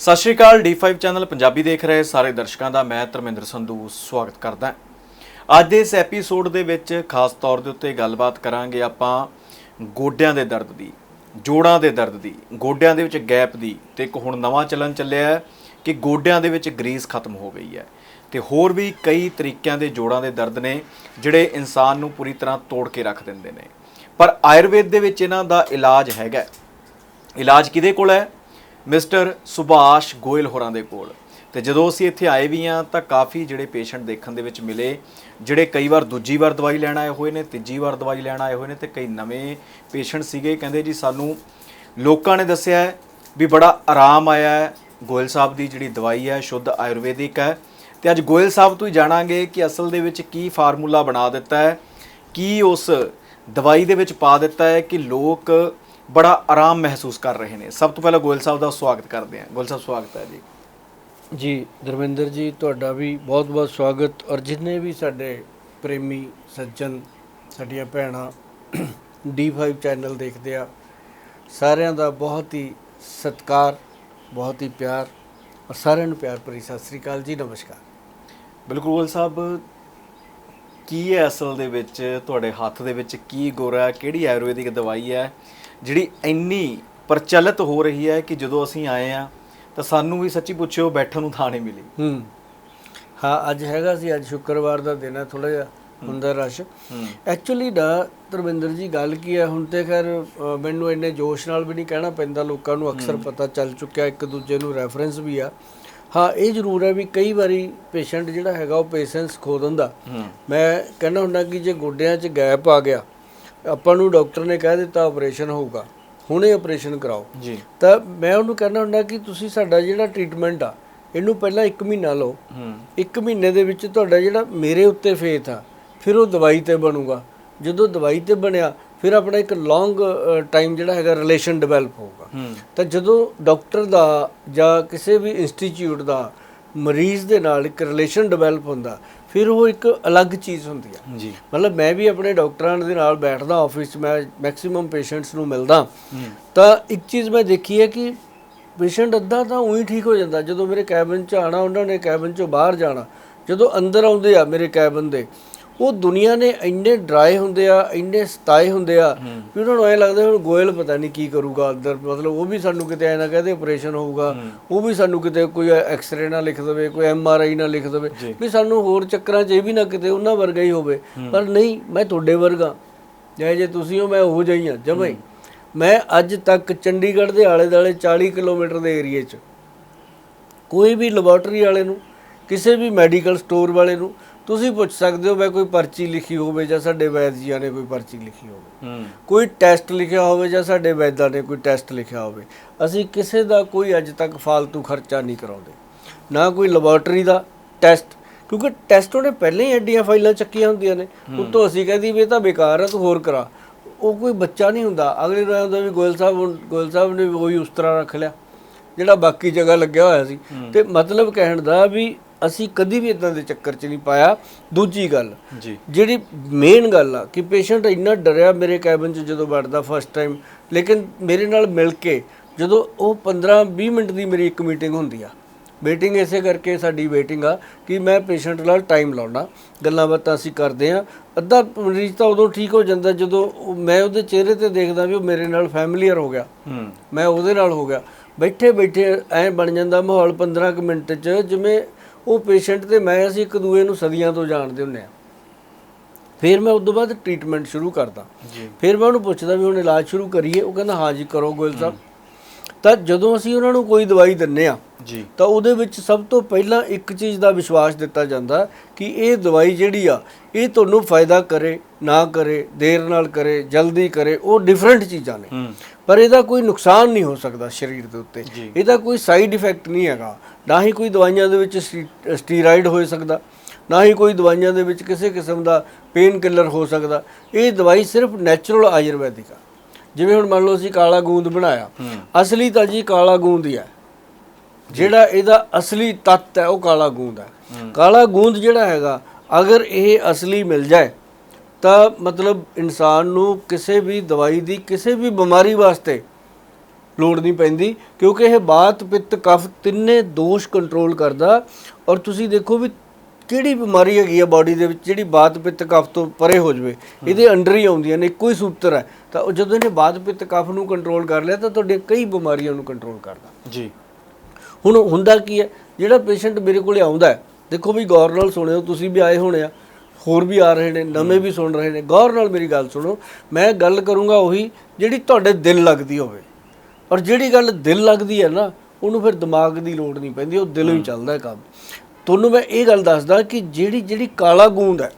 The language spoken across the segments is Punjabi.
ਸਤਿ ਸ਼੍ਰੀ ਅਕਾਲ D5 ਚੈਨਲ ਪੰਜਾਬੀ ਦੇਖ ਰਹੇ ਸਾਰੇ ਦਰਸ਼ਕਾਂ ਦਾ, ਮੈਂ ਧਰਮਿੰਦਰ ਸੰਧੂ, ਸਵਾਗਤ ਕਰਦਾ ਅੱਜ ਦੇ ਇਸ ਐਪੀਸੋਡ ਦੇ ਵਿੱਚ ਖਾਸ ਤੌਰ ਦੇ ਉੱਤੇ ਗੱਲਬਾਤ ਕਰਾਂਗੇ ਆਪਾਂ ਗੋਡਿਆਂ ਦੇ ਦਰਦ ਦੀ, ਜੋੜਾਂ ਦੇ ਦਰਦ ਦੀ, ਗੋਡਿਆਂ ਦੇ ਵਿੱਚ ਗੈਪ ਦੀ ਤੇ ਇੱਕ ਹੁਣ ਨਵਾਂ ਚੱਲਣ ਚੱਲਿਆ ਹੈ ਕਿ ਗੋਡਿਆਂ ਦੇ ਵਿੱਚ ਗਰੀਸ ਖਤਮ ਹੋ ਗਈ ਹੈ। ਤੇ ਹੋਰ ਵੀ ਕਈ ਤਰੀਕਿਆਂ ਦੇ ਜੋੜਾਂ ਦੇ ਦਰਦ ਨੇ, ਜਿਹੜੇ ਇਨਸਾਨ ਨੂੰ ਪੂਰੀ ਤਰ੍ਹਾਂ ਤੋੜ ਕੇ ਰੱਖ ਦਿੰਦੇ ਨੇ। ਪਰ ਆਯੁਰਵੇਦ ਦੇ ਵਿੱਚ ਇਹਨਾਂ ਦਾ ਇਲਾਜ ਹੈਗਾ ਇਲਾਜ ਕਿਹਦੇ ਕੋਲ ਹੈ? ਮਿਸਟਰ ਸੁਭਾਸ਼ ਗੋਇਲ ਹੋਰਾਂ ਦੇ ਕੋਲ। ਤੇ ਜਦੋਂ ਅਸੀਂ ਇੱਥੇ ਆਏ ਵੀ ਆ ਤਾਂ ਕਾਫੀ ਜਿਹੜੇ ਪੇਸ਼ੈਂਟ ਦੇਖਣ ਦੇ ਵਿੱਚ ਮਿਲੇ, ਜਿਹੜੇ ਕਈ ਵਾਰ ਦੂਜੀ ਵਾਰ ਦਵਾਈ ਲੈਣ ਆਏ ਹੋਏ ਨੇ, ਤੀਜੀ ਵਾਰ ਦਵਾਈ ਲੈਣ ਆਏ ਹੋਏ ਨੇ, ਤੇ ਕਈ ਨਵੇਂ ਪੇਸ਼ੈਂਟ ਸੀਗੇ। ਕਹਿੰਦੇ ਜੀ, ਸਾਨੂੰ ਲੋਕਾਂ ਨੇ ਦੱਸਿਆ ਵੀ ਬੜਾ ਆਰਾਮ ਆਇਆ ਹੈ। ਗੋਇਲ ਸਾਹਿਬ ਦੀ ਜਿਹੜੀ ਦਵਾਈ ਹੈ, ਸ਼ੁੱਧ ਆਯੁਰਵੈਦਿਕ ਹੈ। ਤੇ ਅੱਜ ਗੋਇਲ ਸਾਹਿਬ ਤੋਂ ਹੀ ਜਾਣਾਂਗੇ ਕਿ ਅਸਲ ਦੇ ਵਿੱਚ ਕੀ ਫਾਰਮੂਲਾ ਬਣਾ ਦਿੱਤਾ ਹੈ, ਕੀ ਉਸ ਦਵਾਈ ਦੇ ਵਿੱਚ ਪਾ ਦਿੱਤਾ ਹੈ ਕਿ ਲੋਕ ਬੜਾ ਆਰਾਮ ਮਹਿਸੂਸ ਕਰ ਰਹੇ ਨੇ। ਸਭ ਤੋਂ ਪਹਿਲਾਂ ਗੋਇਲ ਸਾਹਿਬ ਦਾ ਸਵਾਗਤ ਕਰਦੇ ਹਾਂ। ਗੋਇਲ ਸਾਹਿਬ ਸਵਾਗਤ ਹੈ ਜੀ। ਜੀ ਧਰਮਿੰਦਰ ਜੀ ਤੁਹਾਡਾ ਵੀ ਬਹੁਤ-ਬਹੁਤ ਸਵਾਗਤ ਔਰ ਜਿੰਨੇ ਵੀ ਸਾਡੇ ਪ੍ਰੇਮੀ ਸੱਜਣ ਸਾਡੀਆਂ ਭੈਣਾਂ D5 ਚੈਨਲ ਦੇਖਦੇ ਆ ਸਾਰਿਆਂ ਦਾ ਬਹੁਤ ਹੀ ਸਤਿਕਾਰ ਬਹੁਤ ਹੀ ਪਿਆਰ ਔਰ ਸਾਰਿਆਂ ਨੂੰ ਪਿਆਰ ਭਰੀ ਸਤਿ ਸ੍ਰੀ ਅਕਾਲ ਜੀ। ਨਮਸਕਾਰ। ਬਿਲਕੁਲ ਗੋਇਲ ਸਾਹਿਬ ਕੀ ਹੈ ਅਸਲ ਦੇ ਵਿੱਚ ਤੁਹਾਡੇ ਹੱਥ ਦੇ ਵਿੱਚ ਕੀ ਗੋਰਾ ਕਿਹੜੀ ਆਯੁਰਵੈਦਿਕ ਦਵਾਈ ਹੈ? ਜਿਹੜੀ ਇੰਨੀ ਪ੍ਰਚਲਿਤ ਹੋ ਰਹੀ ਹੈ ਕਿ ਜਦੋਂ ਅਸੀਂ ਆਏ ਆ ਤਾਂ ਸਾਨੂੰ ਵੀ ਸੱਚੀ ਪੁੱਛਿਓ ਬੈਠਣ ਨੂੰ ਥਾਂ ਨਹੀਂ ਮਿਲੀ। ਹੂੰ। ਹਾਂ ਅੱਜ ਹੈਗਾ ਸੀ ਅੱਜ ਸ਼ੁੱਕਰਵਾਰ ਦਾ ਦਿਨ ਹੈ ਥੋੜਾ ਜਿਹਾ ਹੁੰਦਾ ਰਸ਼। ਐਕਚੁਅਲੀ ਦਾ ਧਰਮਿੰਦਰ ਜੀ ਗੱਲ ਕੀ ਹੈ ਹੁਣ ਤੇ ਖੈਰ ਮੈਨੂੰ ਇੰਨੇ ਜੋਸ਼ ਨਾਲ ਵੀ ਨਹੀਂ ਕਹਿਣਾ ਪੈਂਦਾ ਲੋਕਾਂ ਨੂੰ ਅਕਸਰ ਪਤਾ ਚੱਲ ਚੁੱਕਿਆ ਇੱਕ ਦੂਜੇ ਨੂੰ ਰੈਫਰੈਂਸ ਵੀ ਆ। ਹਾਂ ਇਹ ਜ਼ਰੂਰ ਹੈ ਵੀ ਕਈ ਵਾਰੀ ਪੇਸ਼ੈਂਟ ਜਿਹੜਾ ਹੈਗਾ ਉਹ ਪੇਸ਼ੈਂਸ ਖੋ ਦਿੰਦਾ। ਮੈਂ ਕਹਿੰਦਾ ਹੁੰਦਾ ਕਿ ਜੇ ਗੋਡਿਆਂ 'ਚ ਗੈਪ ਆ ਗਿਆ ਆਪਾਂ ਨੂੰ ਡਾਕਟਰ ਨੇ ਕਹਿ ਦਿੱਤਾ ਆਪਰੇਸ਼ਨ ਹੋਊਗਾ ਹੁਣੇ ਆਪਰੇਸ਼ਨ ਕਰਾਓ। ਜੀ। ਤਾਂ ਮੈਂ ਉਹਨੂੰ ਕਹਿੰਦਾ ਹੁੰਦਾ ਕਿ ਤੁਸੀਂ ਸਾਡਾ ਜਿਹੜਾ ਟ੍ਰੀਟਮੈਂਟ ਆ ਇਹਨੂੰ ਪਹਿਲਾਂ 1 ਮਹੀਨਾ ਲਓ। ਹੂੰ। ਇੱਕ ਮਹੀਨੇ ਦੇ ਵਿੱਚ ਤੁਹਾਡਾ ਜਿਹੜਾ ਮੇਰੇ ਉੱਤੇ ਫੇਥ ਆ ਫਿਰ ਉਹ ਦਵਾਈ ਤੇ ਬਣੂਗਾ। ਜਦੋਂ ਦਵਾਈ ਤੇ ਬਣਿਆ ਫਿਰ ਆਪਣਾ ਇੱਕ ਲੌਂਗ ਟਾਈਮ ਜਿਹੜਾ ਹੈਗਾ ਰਿਲੇਸ਼ਨ ਡਿਵੈਲਪ ਹੋਊਗਾ। ਤਾਂ ਜਦੋਂ ਡਾਕਟਰ ਦਾ ਜਾਂ ਕਿਸੇ ਵੀ ਇੰਸਟੀਚਿਊਟ ਦਾ ਮਰੀਜ਼ ਦੇ ਨਾਲ ਇੱਕ ਰਿਲੇਸ਼ਨ ਡਿਵੈਲਪ ਹੁੰਦਾ ਫਿਰ ਉਹ ਇੱਕ ਅਲੱਗ ਚੀਜ਼ ਹੁੰਦੀ ਆ। ਜੀ। ਮਤਲਬ ਮੈਂ ਵੀ ਆਪਣੇ ਡਾਕਟਰਾਂ ਦੇ ਨਾਲ ਬੈਠਦਾ ਆਫਿਸ 'ਚ ਮੈਂ ਮੈਕਸਿਮਮ ਪੇਸ਼ੈਂਟਸ ਨੂੰ ਮਿਲਦਾ। ਤਾਂ ਇੱਕ ਚੀਜ਼ ਮੈਂ ਦੇਖੀ ਹੈ ਕਿ ਪੇਸ਼ੈਂਟ ਅੱਧਾ ਤਾਂ ਉਹੀ ਠੀਕ ਹੋ ਜਾਂਦਾ। ਜਦੋਂ ਮੇਰੇ ਕੈਬਨ 'ਚ ਆਣਾ ਉਹਨਾਂ ਨੇ ਕੈਬਨ 'ਚੋਂ ਬਾਹਰ ਜਾਣਾ ਜਦੋਂ ਅੰਦਰ ਆਉਂਦੇ ਆ ਮੇਰੇ ਕੈਬਨ ਦੇ ਉਹ ਦੁਨੀਆ ਨੇ ਇੰਨੇ ਡਰਾਈ ਹੁੰਦੇ ਆ ਇੰਨੇ ਸਤਾਏ ਹੁੰਦੇ ਆ ਵੀ ਉਹਨਾਂ ਨੂੰ ਐ ਲੱਗਦਾ ਹੁਣ ਗੋਇਲ ਪਤਾ ਨਹੀਂ ਕੀ ਕਰੂਗਾ ਅੰਦਰ ਮਤਲਬ ਉਹ ਵੀ ਸਾਨੂੰ ਕਿਤੇ ਐ ਨਾ ਕਹਦੇ ਆਪਰੇਸ਼ਨ ਹੋਊਗਾ ਉਹ ਵੀ ਸਾਨੂੰ ਕਿਤੇ ਕੋਈ ਐਕਸ-ਰੇ ਨਾ ਲਿਖ ਦੇਵੇ ਕੋਈ ਐਮ-ਆਰ-ਆਈ ਨਾ ਲਿਖ ਦੇਵੇ ਵੀ ਸਾਨੂੰ ਹੋਰ ਚੱਕਰਾਂ 'ਚ ਇਹ ਵੀ ਨਾ ਕਿਤੇ ਉਹਨਾਂ ਵਰਗਾ ਹੀ ਹੋਵੇ। ਪਰ ਨਹੀਂ ਮੈਂ ਤੁਹਾਡੇ ਵਰਗਾ। ਜੇ ਜੇ ਤੁਸੀਂ ਹੋ ਮੈਂ ਹੋ ਜਾਈਆਂ ਜਮਾਂ ਹੀ। ਮੈਂ ਅੱਜ ਤੱਕ ਚੰਡੀਗੜ੍ਹ ਦੇ ਆਲੇ ਦਾਲੇ 40 ਕਿਲੋਮੀਟਰ ਦੇ ਏਰੀਏ 'ਚ ਕੋਈ ਵੀ ਲੈਬੋਰਟਰੀ ਵਾਲੇ ਨੂੰ ਕਿਸੇ ਵੀ ਮੈਡੀਕਲ ਸਟੋਰ ਵਾਲੇ ਨੂੰ ਤੁਸੀਂ ਪੁੱਛ ਸਕਦੇ ਹੋ ਮੈਂ ਕੋਈ ਪਰਚੀ ਲਿਖੀ ਹੋਵੇ ਜਾਂ ਸਾਡੇ ਵੈਦ ਜੀਆਂ ਨੇ ਕੋਈ ਪਰਚੀ ਲਿਖੀ ਹੋਵੇ। ਕੋਈ ਟੈਸਟ ਲਿਖਿਆ ਹੋਵੇ ਜਾਂ ਸਾਡੇ ਵੈਦਾਂ ਨੇ ਕੋਈ ਟੈਸਟ ਲਿਖਿਆ ਹੋਵੇ ਅਸੀਂ ਕਿਸੇ ਦਾ ਕੋਈ ਅੱਜ ਤੱਕ ਫालतू ਖਰਚਾ ਨਹੀਂ ਕਰਾਉਂਦੇ। ਨਾ ਕੋਈ ਲੈਬੋਰਟਰੀ ਦਾ ਟੈਸਟ ਕਿਉਂਕਿ ਟੈਸਟ ਉਹਨੇ ਪਹਿਲਾਂ ਹੀ ਐਡੀਆਂ ਫਾਈਲਾਂ ਚੱਕੀਆਂ ਹੁੰਦੀਆਂ ਨੇ। ਉੱਤੋਂ ਅਸੀਂ ਕਹਿੰਦੀ ਵੀ ਇਹ ਤਾਂ ਬੇਕਾਰ ਹੈ ਤੂੰ ਹੋਰ ਕਰਾ। ਉਹ ਕੋਈ ਬੱਚਾ ਨਹੀਂ ਹੁੰਦਾ। ਅਗਲੇ ਨੂੰ ਹੁੰਦਾ ਵੀ ਗੋਇਲ ਸਾਹਿਬ ਗੋਇਲ ਸਾਹਿਬ ਨੇ ਵੀ ਉਹੀ ਉਸ ਤਰ੍ਹਾਂ ਰੱਖ ਲਿਆ ਜਿਹੜਾ ਬਾਕੀ ਜਗ੍ਹਾ ਲੱਗਿਆ ਹੋਇਆ ਸੀ। ਤੇ ਮਤਲਬ ਕਹਿਣ ਦਾ ਵੀ ਅਸੀਂ ਕਦੀ ਵੀ ਇਦਾਂ ਦੇ ਚੱਕਰ 'ਚ ਨਹੀਂ ਪਾਇਆ। ਦੂਜੀ ਗੱਲ ਜੀ। ਜਿਹੜੀ ਮੇਨ ਗੱਲ ਆ ਕਿ ਪੇਸ਼ੈਂਟ ਇੰਨਾ ਡਰਿਆ ਮੇਰੇ ਕੈਬਨ 'ਚ ਜਦੋਂ ਵੜਦਾ ਫਸਟ ਟਾਈਮ ਲੇਕਿਨ ਮੇਰੇ ਨਾਲ ਮਿਲ ਕੇ ਜਦੋਂ ਉਹ 15-20 ਮਿੰਟ ਦੀ ਮੇਰੀ ਇੱਕ ਮੀਟਿੰਗ ਹੁੰਦੀ ਆ। ਵੇਟਿੰਗ ਇਸੇ ਕਰਕੇ ਸਾਡੀ ਵੇਟਿੰਗ ਆ ਕਿ ਮੈਂ ਪੇਸ਼ੈਂਟ ਨਾਲ ਟਾਈਮ ਲਾਉਣਾ ਗੱਲਾਂ ਬਾਤਾਂ ਅਸੀਂ ਕਰਦੇ ਆ। ਅੱਧਾ ਮਰੀਜ਼ ਤਾਂ ਉਦੋਂ ਠੀਕ ਹੋ ਜਾਂਦਾ ਜਦੋਂ ਮੈਂ ਉਹਦੇ ਚਿਹਰੇ ਤੇ ਦੇਖਦਾ ਵੀ ਉਹ ਮੇਰੇ ਨਾਲ ਫੈਮਿਲੀਅਰ ਹੋ ਗਿਆ। ਮੈਂ ਉਹਦੇ ਨਾਲ ਹੋ ਗਿਆ। ਬੈਠੇ ਬੈਠੇ ਐ ਬਣ ਜਾਂਦਾ ਮਾਹੌਲ 15 ਕੁ ਮਿੰਟ 'ਚ ਜਿਵੇਂ ਉਹ ਪੇਸ਼ੈਂਟ ਤੇ ਮੈਂ ਅਸੀਂ ਇੱਕ ਦੂਏ ਨੂੰ ਸਦੀਆਂ ਤੋਂ ਜਾਣਦੇ ਹੁੰਨੇ ਆ ਫਿਰ ਮੈਂ ਉਸ ਤੋਂ ਬਾਅਦ ਟ੍ਰੀਟਮੈਂਟ ਸ਼ੁਰੂ ਕਰਦਾ। ਜੀ। ਫਿਰ ਮੈਂ ਉਹਨੂੰ ਪੁੱਛਦਾ ਵੀ ਹੁਣ ਇਲਾਜ ਸ਼ੁਰੂ ਕਰੀਏ। ਉਹ ਕਹਿੰਦਾ ਹਾਂ ਜੀ ਕਰੋ ਗੋਇਲ ਸਾਹਿਬ। ਤਾਂ ਜਦੋਂ ਅਸੀਂ ਉਹਨਾਂ ਨੂੰ ਕੋਈ ਦਵਾਈ ਦਿੰਨੇ ਆ ਜੀ। ਤਾਂ ਉਹਦੇ ਵਿੱਚ ਸਭ ਤੋਂ ਪਹਿਲਾਂ ਇੱਕ ਚੀਜ਼ ਦਾ ਵਿਸ਼ਵਾਸ ਦਿੱਤਾ ਜਾਂਦਾ ਕਿ ਇਹ ਦਵਾਈ ਜਿਹੜੀ ਆ ਇਹ ਤੁਹਾਨੂੰ ਫਾਇਦਾ ਕਰੇ ਨਾ ਕਰੇ ਦੇਰ ਨਾਲ ਕਰੇ ਜਲਦੀ ਕਰੇ ਉਹ ਡਿਫਰੈਂਟ ਚੀਜ਼ਾਂ ਨੇ। ਪਰ ਇਹਦਾ ਕੋਈ ਨੁਕਸਾਨ ਨਹੀਂ ਹੋ ਸਕਦਾ ਸਰੀਰ ਦੇ ਉੱਤੇ। ਇਹਦਾ ਕੋਈ ਸਾਈਡ ਇਫੈਕਟ ਨਹੀਂ ਹੈਗਾ। ਨਾ ਹੀ ਕੋਈ ਦਵਾਈਆਂ ਦੇ ਵਿੱਚ ਸਟੀ- ਸਟੀਰਾਇਡ ਹੋ ਸਕਦਾ ਨਾ ਹੀ ਕੋਈ ਦਵਾਈਆਂ ਦੇ ਵਿੱਚ ਕਿਸੇ ਕਿਸਮ ਦਾ ਪੇਨ ਕਿਲਰ ਹੋ ਸਕਦਾ। ਇਹ ਦਵਾਈ ਸਿਰਫ ਨੈਚੁਰਲ ਆਯੁਰਵੈਦਿਕ ਆ। ਜਿਵੇਂ ਹੁਣ ਮੰਨ ਲਓ ਅਸੀਂ ਕਾਲਾ ਗੂੰਦ ਬਣਾਇਆ। ਅਸਲੀ ਤਾਂ ਜੀ ਕਾਲਾ ਗੂੰਦ ਹੀ ਹੈ ਜਿਹੜਾ ਇਹਦਾ ਅਸਲੀ ਤੱਤ ਹੈ ਉਹ ਕਾਲਾ ਗੂੰਦ ਹੈ। ਕਾਲਾ ਗੂੰਦ ਜਿਹੜਾ ਹੈਗਾ ਅਗਰ ਇਹ ਅਸਲੀ ਮਿਲ ਜਾਏ ਤਾਂ ਮਤਲਬ ਇਨਸਾਨ ਨੂੰ ਕਿਸੇ ਵੀ ਦਵਾਈ ਦੀ ਕਿਸੇ ਵੀ ਬਿਮਾਰੀ ਵਾਸਤੇ ਲੋੜ ਨਹੀਂ ਪੈਂਦੀ ਕਿਉਂਕਿ ਇਹ ਬਾਤ ਪਿੱਤ ਕਫ ਤਿੰਨੇ ਦੋਸ਼ ਕੰਟਰੋਲ ਕਰਦਾ। ਔਰ ਤੁਸੀਂ ਦੇਖੋ ਵੀ ਕਿਹੜੀ ਬਿਮਾਰੀ ਹੈਗੀ ਆ ਬਾਡੀ ਦੇ ਵਿੱਚ ਜਿਹੜੀ ਬਾਤ ਪਿੱਤ ਕਫ ਤੋਂ ਪਰੇ ਹੋ ਜਵੇ। ਇਹਦੇ ਅੰਡਰ ਹੀ ਆਉਂਦੀਆਂ ਨੇ ਇੱਕੋ ਹੀ ਸੂਤਰ ਹੈ। ਤਾਂ ਜਦੋਂ ਇਹਨੇ ਬਾਤ ਪਿੱਤ ਕਫ ਨੂੰ ਕੰਟਰੋਲ ਕਰ ਲਿਆ ਤਾਂ ਤੁਹਾਡੀਆਂ ਕਈ ਬਿਮਾਰੀਆਂ ਨੂੰ ਕੰਟਰੋਲ ਕਰਦਾ। ਜੀ। ਹੁਣ ਹੁੰਦਾ ਕੀ ਹੈ? ਜਿਹੜਾ ਪੇਸ਼ੈਂਟ ਮੇਰੇ ਕੋਲੇ ਆਉਂਦਾ ਹੈ ਦੇਖੋ ਵੀ ਗੌਰ ਨਾਲ ਸੁਣਿਓ ਤੁਸੀਂ ਵੀ ਆਏ ਹੋਣੇ ਆ ਹੋਰ ਵੀ ਆ ਰਹੇ ਨੇ ਨਵੇਂ ਵੀ ਸੁਣ ਰਹੇ ਨੇ ਗੌਰ ਨਾਲ ਮੇਰੀ ਗੱਲ ਸੁਣੋ ਮੈਂ ਗੱਲ ਕਰੂੰਗਾ ਉਹੀ ਜਿਹੜੀ ਤੁਹਾਡੇ ਦਿਲ ਲੱਗਦੀ ਹੋਵੇ। ਔਰ ਜਿਹੜੀ ਗੱਲ ਦਿਲ ਲੱਗਦੀ ਹੈ ਨਾ ਉਹਨੂੰ ਫਿਰ ਦਿਮਾਗ ਦੀ ਲੋੜ ਨਹੀਂ ਪੈਂਦੀ ਉਹ ਦਿਲੋਂ ਹੀ ਚੱਲਦਾ ਹੈ ਕੰਮ। ਤੁਹਾਨੂੰ ਮੈਂ ਇਹ ਗੱਲ ਦੱਸਦਾ ਕਿ ਜਿਹੜੀ ਜਿਹੜੀ ਕਾਲਾ ਗੂੰਦ ਹੈ